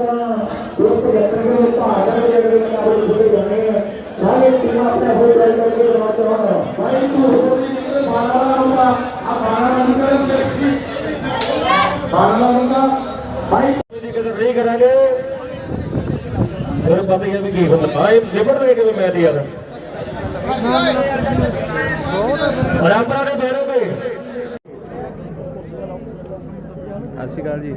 ਲੋਕ ਯਾਤਰਾ ਦੇ ਭਾਗ ਲੈ ਕੇ ਮੁਕਾਬਲੇ ਹੋਏ ਜਾਣੇ ਆ ਸਾਰੇ ਟੀਮਾਂ ਆਪਣੇ ਹੋਏ ਜਾਣ ਕਰਕੇ ਜਵਾਬ ਹੋਣਾ ਭਾਈ ਤੂੰ ਹੋਰ ਵੀ ਨਿਕਲ ਬਾਣਾ ਹੁੰਦਾ ਆ ਬਾਣਾ ਨਿਕਲ ਕੇ ਬਾਣਾ ਹੁੰਦਾ ਭਾਈ ਦੀ ਕਦਰ ਨਹੀਂ ਕਰਾਂਗੇ ਫਿਰ ਪਤਾ ਹੀ ਹੈ ਵੀ ਕੀ ਹੁੰਦਾ ਭਾਈ ਨਿਬੜ ਰਹੇ ਕਿਵੇਂ ਮੈਚ ਯਾਰ ਬਰਾਬਰ ਨੇ ਬੈਰੋਗੇ ਸਤਿ ਸ਼੍ਰੀ ਅਕਾਲ ਜੀ।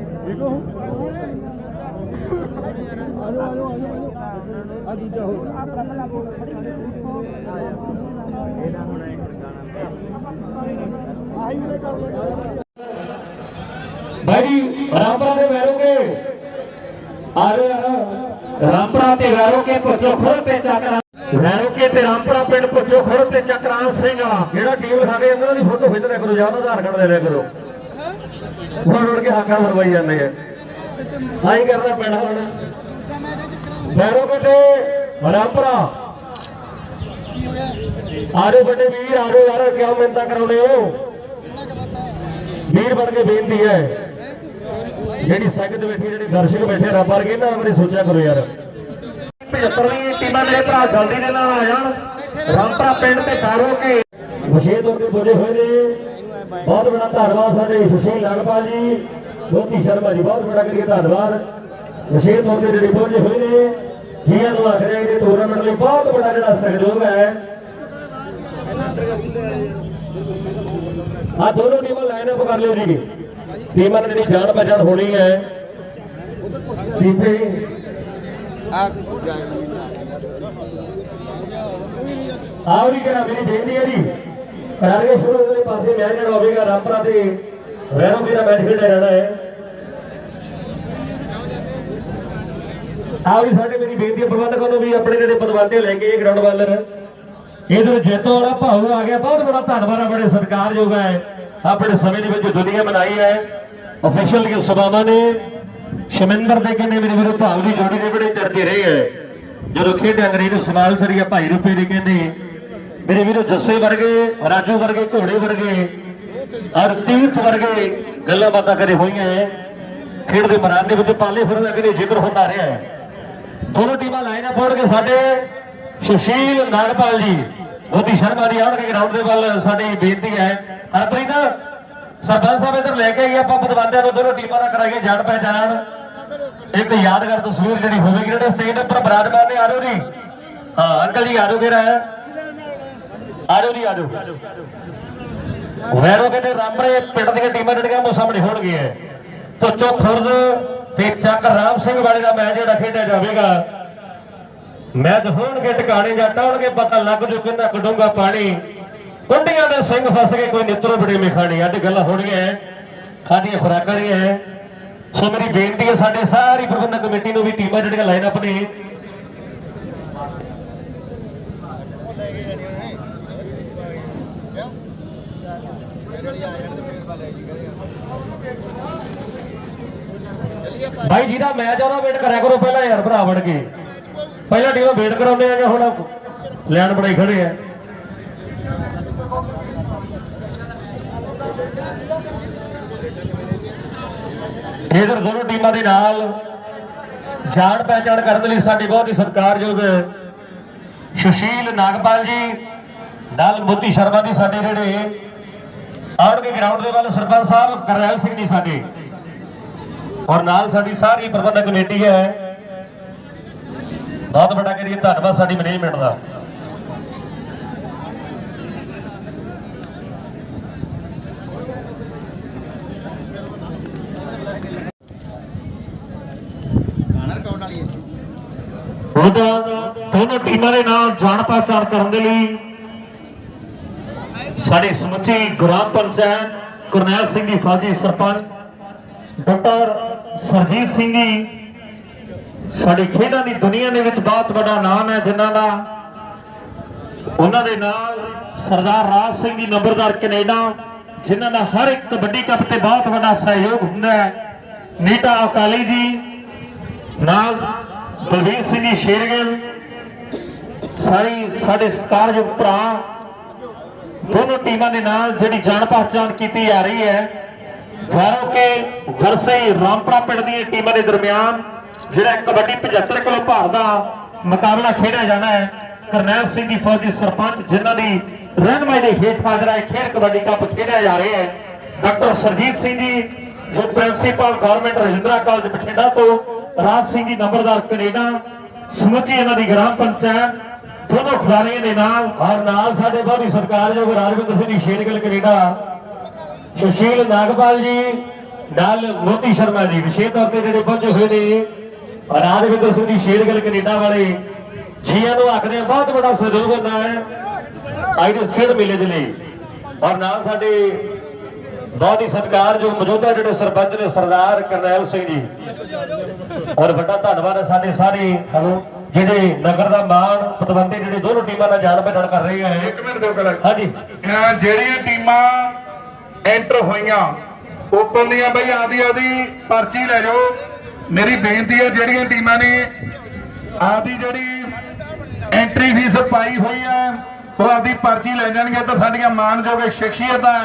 ਭਾਈ ਜੀ, ਰਾਮਪੁਰਾ ਦੇ ਬੈਰੋਗੇ ਆ ਰਾਮਪੁਰਾ ਤੇ ਬੈਰੋਗੇ ਪੁੱਛੋ ਖੁਰ ਤੇ ਚੱਕਰਾ। ਬੈਰੋਗੇ ਤੇ ਰਾਮਪੁਰਾ ਪਿੰਡ ਪੁੱਛੋ ਖੁਰ ਤੇ ਚੱਕਰਾਂ ਸਿੰਘ ਵਾਲਾ। ਜਿਹੜਾ ਟੀਮ ਸਾਡੇ ਇਹਨਾਂ ਦੀ ਫੋਟੋ ਖਿੱਚ ਲਿਆ ਕਰੋ, ਜਾਂ ਆਧਾਰ ਕਾਰਡ ਦੇ ਲਿਆ ਕਰੋ। ਹੁਣ ਉੜ ਕੇ ਹਾਕਾਂ ਮਰਵਾਈ ਜਾਂਦੇ ਆ। ਆਈ ਕਰਨਾ ਪੈਣਾ ਹੁਣ ਬੈਰੋਗੇ ਤੇ ਰਾਮਪੁਰਾ ਆਰੇ ਵੱਡੇ ਵੀਰ ਆਰੇ ਯਾਰ ਕਿਉਂ ਮਿੰਤਾ ਕਰਾਉਣੇ ਹੋ? ਵੀਰ ਬਣ ਕੇ ਬੇਨਤੀ ਹੈ। ਜਿਹੜੀ ਸੰਗਤ ਬੈਠੀ, ਜਿਹੜੇ ਦਰਸ਼ਕ ਬੈਠੇ, ਰੱਬ ਵਰਗੇ ਨਾ ਬਾਰੇ ਸੋਚਿਆ ਕਰੋ ਯਾਰ। 75ਵੀਂ ਟੀਮਾਂ ਦੇ ਭਰਾ ਜਲਦੀ ਦੇ ਨਾਲ ਆ ਜਾਣ। ਰਾਮਪਰਾ ਪਿੰਡ ਤੇ ਤਾਰੋ ਕੇ। ਵਿਸ਼ੇਸ਼ ਤੌਰ ਤੇ ਬੋਲੇ ਹੋਏ ਨੇ। ਬਹੁਤ ਬੜਾ ਧੰਨਵਾਦ ਸਾਡੇ ਸੁਸ਼ੀਲ ਲਗਪਾਲ ਜੀ ਜੋਤੀ ਸ਼ਰਮਾ ਜੀ, ਬਹੁਤ ਬੜਾ ਕਰੀਏ ਧੰਨਵਾਦ। ਵਿਸ਼ੇਸ਼ ਤੌਰ ਤੇ ਜਿਹੜੇ ਪਹੁੰਚੇ ਹੋਏ ਨੇ, ਜੀਆਂ ਨੂੰ ਆਖ ਰਹੇ ਨੇ ਟੂਰਨਾਮੈਂਟ ਲਈ ਬਹੁਤ ਵੱਡਾ ਜਿਹੜਾ ਸਹਿਯੋਗ ਹੈ। ਆ ਦੋਨੋਂ ਟੀਮਾਂ ਲਾਈਨ ਅਪ ਕਰ ਲਿਓ ਜੀ ਟੀਮਾਂ ਦੀ ਜਿਹੜੀ ਜਾਣ ਪਛਾਣ ਹੋਣੀ ਹੈ। ਸੀਪੇ। ਆਉਰੀ ਕਰਾ ਮੇਰੀ ਬੇਨਤੀ ਹੈ ਜੀ। ਕਰਾਂਗੇ ਸ਼ੁਰੂ ਅਗਲੇ ਪਾਸੇ ਮੈਚ ਜਿਹੜਾ ਹੋਵੇਗਾ, ਰਾਮਪੁਰਾ ਤੇ ਵੈਰੋ ਮੇਰਾ ਮੈਚ ਖੇਡਿਆ ਰਹਿਣਾ ਹੈ। ਆਉਰੀ ਸਾਡੇ ਮੇਰੀ ਬੇਨਤੀ ਹੈ ਪ੍ਰਬੰਧਕਾਂ ਨੂੰ ਵੀ ਆਪਣੇ ਜਿਹੜੇ ਪਦਵੰਤੇ ਲੈ ਕੇ ਗਰਾਊਂਡ ਵੱਲ ਇਧਰ ਜੇਤੋ ਵਾਲਾ ਭਾਉ ਆ ਗਿਆ। ਬਹੁਤ ਬੜਾ ਧੰਨਵਾਦ ਹੈ ਬੜੇ ਸਤਿਕਾਰਯੋਗ ਹੈ ਆਪਣੇ ਸਮੇਂ ਦੇ ਵਿੱਚ ਦੁਨੀਆ ਮਨਾਈ ਹੈ ਅਫੀਸ਼ੀਅਲ ਕੇ ਸਭਾਵਾਂ ਨੇ। ਸ਼ਮਿੰਦਰ ਦੇ ਕਹਿੰਦੇ ਮੇਰੇ ਵੀਰੋ, ਭਾਵ ਦੀ ਜੋੜੀ ਦੇ ਬੜੇ ਚਰਚੇ ਰਹੇ ਹੈ ਜਦੋਂ ਖੇਡ ਅੰਗਰੇਜ਼ ਨੂੰ ਸਮਾਲ ਸਰੀਆ ਭਾਈ ਰੂਪੇ ਦੇ ਕਹਿੰਦੇ, ਮੇਰੇ ਵੀਰੋ, ਜੱਸੇ ਵਰਗੇ, ਰਾਜੂ ਵਰਗੇ, ਘੋੜੇ ਵਰਗੇ, ਔਰ ਤੀਰਥ ਵਰਗੇ ਗੱਲਾਂ ਬਾਤਾਂ ਕਰੇ ਹੋਈਆਂ ਹੈ ਖੇਡ ਦੇ ਮੈਦਾਨ ਦੇ ਵਿੱਚ ਪਾਲੇ ਫਿਰਨ ਦਾ ਜ਼ਿਕਰ ਹੁੰਦਾ ਰਿਹਾ ਹੈ ਦੋਨੋਂ ਟੀਮਾਂ ਲਾਈਨ ਅਪ ਹੋਣ ਸਾਡੇ ਸੁਸ਼ੀਲ ਨਾਗਪਾਲ ਜੀ। ਮੋਦੀ ਸ਼ਰਮਾ ਜੀ ਆਉਣਗੇ ਗਰਾਊਂਡ ਦੇ ਵੱਲ, ਸਾਡੀ ਬੇਨਤੀ ਹੈ। ਹਰਪ੍ਰੀਤ, ਸਰਪੰਚ ਸਾਹਿਬ ਇੱਧਰ ਲੈ ਕੇ ਆਈਏ, ਆਪਾਂ ਪਤਵੰਦਿਆਂ ਨੂੰ ਦੋਨੋਂ ਟੀਮਾਂ ਦਾ ਕਰਾਈਏ ਜਾਣ ਪਹਿਚਾਣ। ਇੱਕ ਯਾਦਗਾਰ ਤਸਵੀਰ ਜਿਹੜੀ ਹੋਵੇਗੀ ਜਿਹੜੇ ਸਟੇਜ ਦੇ ਉੱਪਰ ਬਰਾਦਮਾਨ ਨੇ, ਆਜੋ ਜੀ। ਹਾਂ, ਅੰਕਲ ਜੀ ਆਜੋ ਕਿਹੜਾ ਹੈ। ਆਜੋ ਜੀ, ਆਜੋ। ਵੈਰੋ ਕਹਿੰਦੇ ਰਾਮਰੇ ਪਿੰਡ ਦੀਆਂ ਟੀਮਾਂ ਜਿਹੜੀਆਂ ਉਹ ਸਾਹਮਣੇ ਹੋਣਗੀਆਂ। ਤੋਚੋ ਖੁਰਦ ਤੇ ਚੱਕ ਰਾਮ ਸਿੰਘ ਵਾਲੇ ਦਾ ਮੈਚ ਜਿਹੜਾ ਖੇਡਿਆ ਜਾਵੇਗਾ। ਮੈਚ ਹੋਣਗੇ ਟਿਕਾਣੇ ਜਾਂ ਟਾਉਣਗੇ ਪਤਾ ਲੱਗ ਜੂ ਕਿੰਨਾ ਕਡੂੰਗਾ ਪਾਣੀ। ਕੁੰਡੀਆਂ ਦੇ ਸਿੰਘ ਫਸ ਕੇ ਕੋਈ ਨਿੱਤਰੋ ਬੜੇ ਮੇਖਾਣੀ ਅੱਜ ਗੱਲਾਂ ਹੋਣਗੀਆਂ ਖਾਦੀਆਂ ਖੁਰਾਕਾਂ ਦੀਆਂ। ਸੋ ਮੇਰੀ ਬੇਨਤੀ ਹੈ, ਸਾਡੇ ਸਾਰੀ ਪ੍ਰਬੰਧਕ ਕਮੇਟੀ ਨੂੰ ਵੀ ਟੀਮਾਂ ਜਿਹੜੀਆਂ ਲਾਈਨ ਅਪ ਨੇ ਭਾਈ ਜਿਹਦਾ ਮੈਚ ਉਹਦਾ ਵੇਟ ਕਰਿਆ ਕਰੋ ਪਹਿਲਾਂ ਯਾਰ ਭਰਾ ਵੜ ਕੇ। ਪਹਿਲਾਂ ਟੀਮਾਂ ਵੇਟ ਕਰਾਉਂਦੇ ਆ ਹੁਣ ਲੈਣ ਬਣਾਈ ਖੜੇ ਆ? ਇਧਰ ਦੋਨੋਂ ਟੀਮਾਂ ਦੇ ਨਾਲ ਜਾਣ ਪਹਿਚਾਣ ਕਰਨ ਲਈ ਸਾਡੇ ਬਹੁਤ ਹੀ ਸਤਿਕਾਰਯੋਗ ਸੁਸ਼ੀਲ ਨਾਗਪਾਲ ਜੀ, ਨਾਲ ਮੋਤੀ ਸ਼ਰਮਾ ਜੀ ਸਾਡੇ ਜਿਹੜੇ ਆਉਣਗੇ ਗਰਾਊਂਡ ਦੇ ਵੱਲ ਸਰਪੰਚ ਸਾਹਿਬ, ਕਰਨੈਲ ਸਿੰਘ ਜੀ ਸਾਡੇ। ਔਰ ਨਾਲ ਸਾਡੀ ਸਾਰੀ ਪ੍ਰਬੰਧਕ ਕਮੇਟੀ ਹੈ। ਬਹੁਤ ਵੱਡਾ ਕਰੀਏ, ਧੰਨਵਾਦ ਸਾਡੀ ਮੈਨੇਜਮੈਂਟ ਦਾ। ਉਹਦਾ ਦੋਨੋਂ ਟੀਮਾਂ ਦੇ ਨਾਲ ਜਾਣ ਪਛਾਣ ਕਰਨ ਦੇ ਲਈ ਸਾਡੇ ਸਮੁੱਚੀ ਗ੍ਰਾਮ ਪੰਚਾਇਤ ਕਰਨੈਲ ਸਿੰਘ ਜੀ ਫਾਜੀ ਸਰਪੰਚ ਡਾਕਟਰ ਸਰਜੀਤ ਸਿੰਘ ਜੀ, ਸਾਡੇ ਖੇਡਾਂ ਦੀ ਦੁਨੀਆ ਦੇ ਵਿੱਚ ਬਹੁਤ ਵੱਡਾ ਨਾਮ ਹੈ, ਜਿਨ੍ਹਾਂ ਦਾ ਉਹਨਾਂ ਦੇ ਨਾਲ ਸਰਦਾਰ ਰਾਜ ਸਿੰਘ ਜੀ ਨੰਬਰਦਾਰ ਕੈਨੇਡਾ, ਜਿਨ੍ਹਾਂ ਦਾ ਹਰ ਇੱਕ ਕਬੱਡੀ ਕੱਪ ਤੇ ਬਹੁਤ ਵੱਡਾ ਸਹਿਯੋਗ ਹੁੰਦਾ ਹੈ। ਨੀਟਾ ਅਕਾਲੀ ਜੀ, ਨਾਲ ਬਲਵੀਰ ਸਿੰਘ ਜੀ ਸ਼ੇਰਗਿਲ, ਸਾਰੀ ਸਾਡੇ ਸਤਿਕਾਰਯੋਗ ਭਰਾ, ਦੋਨੋਂ ਟੀਮਾਂ ਦੇ ਨਾਲ ਜਿਹੜੀ ਜਾਣ ਪਛਾਣ ਕੀਤੀ ਜਾ ਰਹੀ ਹੈ। ਜਾਣੋ ਕਿ ਵਰਸੇ ਰਾਮਪੁਰਾ ਪਿੰਡ ਦੀਆਂ ਟੀਮਾਂ ਦੇ ਦਰਮਿਆਨ, ਜਿਹੜਾ ਕਬੱਡੀ 75 ਕਿਲੋ ਭਾਰ ਦਾ ਮੁਕਾਬਲਾ ਖੇਡਿਆ ਜਾਣਾ ਹੈ, ਕਰਨੈਲ ਸਿੰਘ ਦੀ ਫੌਜ ਦੇ ਸਰਪੰਚ, ਜਿਨ੍ਹਾਂ ਦੀ ਰਹਿਨਮਾਈ ਦੇ ਹੇਠ ਹਾਜ਼ਰਾ ਖੇਡ ਕਬੱਡੀ ਕੱਪ ਖੇਡਿਆ ਜਾ ਰਿਹਾ ਹੈ, ਡਾਕਟਰ ਸਰਜੀਤ ਸਿੰਘ ਜੀ, ਜੋ principal government Rajindra college Bathinda ਤੋਂ, ਰਾਜ ਸਿੰਘ ਜੀ ਨੰਬਰਦਾਰ ਕੈਨੇਡਾ, ਸਮੁੱਚੀ ਇਹਨਾਂ ਦੀ ਗ੍ਰਾਮ ਪੰਚਾਇਤ, ਦੋਨੋਂ ਖਿਡਾਰੀਆਂ ਦੇ ਨਾਲ, ਔਰ ਨਾਲ ਸਾਡੇ ਬਹੁਤ ਹੀ ਸਤਿਕਾਰਯੋਗ ਰਾਜਵਿੰਦਰ ਸਿੰਘ ਜੀ, ਸ਼ੇਰਗਿੱਲ ਕੈਨੇਡਾ ਸੁਸ਼ੀਲ ਨਾਗਪਾਲ ਜੀ ਨਾਲ ਮੋਤੀ ਸ਼ਰਮਾ ਜੀ ਵਿਸ਼ੇਸ਼ ਤੌਰ ਤੇ ਜਿਹੜੇ ਪਹੁੰਚੇ ਹੋਏ ਨੇ ਰਾਜਵਿੰਦਰ ਸਿੰਘ ਜੀ ਸ਼ੇਰਗਿੱਲ ਕੈਨੇਡਾ ਵਾਲੇ ਜੀਆਂ ਨੂੰ ਆਖਦੇ ਆ ਬਹੁਤ ਵੱਡਾ ਸਹਿਯੋਗ ਹੁੰਦਾ ਹੈ। ਦੇ ਇਸ ਖੇਡ ਮੇਲੇ ਦੇ ਲਈ। ਔਰ ਨਾਲ ਸਾਡੇ ਬਹੁਤ ਹੀ ਸਤਿਕਾਰਯੋਗ ਮੌਜੂਦਾ ਜਿਹੜੇ ਸਰਪੰਚ ਨੇ ਸਰਦਾਰ ਕਰਨੈਲ ਸਿੰਘ ਜੀ। ਔਰ ਵੱਡਾ ਧੰਨਵਾਦ ਹੈ ਸਾਡੇ ਸਾਰੇ ਹਲੋ ਜਿਹੜੇ ਨਗਰ ਦਾ ਮਾਣ ਪਤਵੰਤੇ ਜਿਹੜੇ ਦੋਨੋਂ ਟੀਮਾਂ ਨਾਲ ਜਾਣ ਪਛਾਣ ਕਰ ਰਹੇ ਹੈ ਇੱਕ ਮਿੰਟ ਦਿਓ ਕਰਾਂ ਹਾਂਜੀ। ਜਿਹੜੀਆਂ ਟੀਮਾਂ ਐਂਟਰ ਹੋਈਆਂ। ਓਪਨ ਦੀਆਂ ਬਈ ਆਦੀ ਆਦੀ ਪਰਚੀ ਲੈ ਜਾਓ। ਮੇਰੀ ਬੇਨਤੀ ਹੈ, ਜਿਹੜੀਆਂ ਟੀਮਾਂ ਨੇ ਆਦੀ ਜਿਹੜੀ ਐਂਟਰੀ ਫੀਸ ਪਾਈ ਹੋਈ ਹੈ, ਉਹ ਆਦੀ ਪਰਚੀ ਲੈ ਜਾਣਗੇ ਤਾਂ ਸਾਡੀਆਂ ਮਾਨਯੋਗ ਸ਼ਖਸੀਅਤਾਂ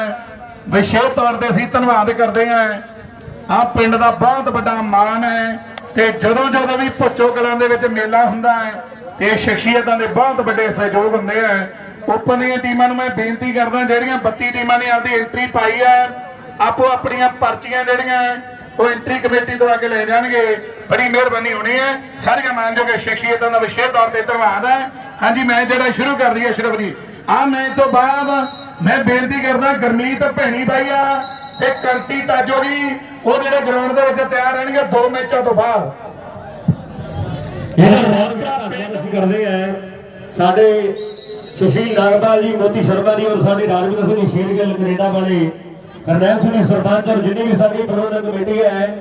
ਵਿਸ਼ੇਸ਼ ਤੌਰ ਤੇ ਅਸੀਂ ਧੰਨਵਾਦ ਕਰਦੇ ਹਾਂ। ਆ ਪਿੰਡ ਦਾ ਬਹੁਤ ਵੱਡਾ ਮਾਣ ਹੈ ਤੇ ਜਦੋਂ ਜਦੋਂ ਵੀ ਭੁੱਚੋ ਕਲਾਂ ਦੇ ਵਿੱਚ ਮੇਲਾ ਹੁੰਦਾ ਹੈ ਇਹ ਸ਼ਖਸੀਅਤਾਂ ਦੇ ਬਹੁਤ ਵੱਡੇ ਸਹਿਯੋਗ ਹੁੰਦੇ ਆ ਓਪਨ ਦੀਆਂ ਟੀਮਾਂ ਨੂੰ ਮੈਂ ਬੇਨਤੀ ਕਰਦਾ, ਜਿਹੜੀਆਂ 32 ਟੀਮਾਂ ਨੇ ਆਪਦੀ ਐਂਟਰੀ ਪਾਈ ਹੈ ਆਪੋ ਆਪਣੀਆਂ ਪਰਚੀਆਂ ਜਿਹੜੀਆਂ, ਉਹ ਐਂਟਰੀ ਕਮੇਟੀ ਤੋਂ ਅੱਗੇ ਲੈ ਜਾਣਗੇ। ਬੜੀ ਮਿਹਰਬਾਨੀ ਹੋਣੀ ਹੈ। ਸਾਰੀਆਂ ਮਾਨਯੋਗ ਸ਼ਖਸੀਅਤਾਂ ਦਾ ਵਿਸ਼ੇਸ਼ ਤੌਰ ਤੇ ਧੰਨਵਾਦ ਹੈ। ਹਾਂਜੀ ਮੈਂ ਜਿਹੜਾ ਸ਼ੁਰੂ ਕਰ ਰਹੀ ਹੈ ਅਸ਼ਰਫ ਜੀ। ਆ ਮੈਂ ਤੋਂ ਬਾਅਦ ਮੈਂ ਬੇਨਤੀ ਕਰਦਾ, ਗਰਮੀਤ ਭੈਣੀ ਬਾਈ ਆ ਤੇ ਕੰਟੀ ਤਾਜੋ ਜੀ, ਉਹ ਜਿਹੜੇ ਗਰਾਊਂਡ ਦੇ ਵਿੱਚ ਤਿਆਰ ਰਹਿਣਗੇ ਦੋ ਮੈਚਾਂ ਤੋਂ ਬਾਅਦ। ਇਹਦਾ ਬਹੁਤ ਅਸੀਂ ਕਰਦੇ ਆ, ਸਾਡੇ ਸੁਸ਼ੀਲ ਨਾਗਪਾਲ ਜੀ ਮੋਤੀ ਸ਼ਰਮਾ ਜੀ ਔਰ ਸਾਡੇ ਰਾਜਵਿੰਦਰ ਸਿੰਘ ਸ਼ੇਰਗਿੱਲ ਕੈਨੇਡਾ ਵਾਲੇ, ਕਰਨੈਲ ਸਿੰਘ ਸਰਪੰਚ ਔਰ ਜਿੰਨੀ ਵੀ ਸਾਡੀ ਪ੍ਰਬੰਧਕ ਕਮੇਟੀ ਹੈ,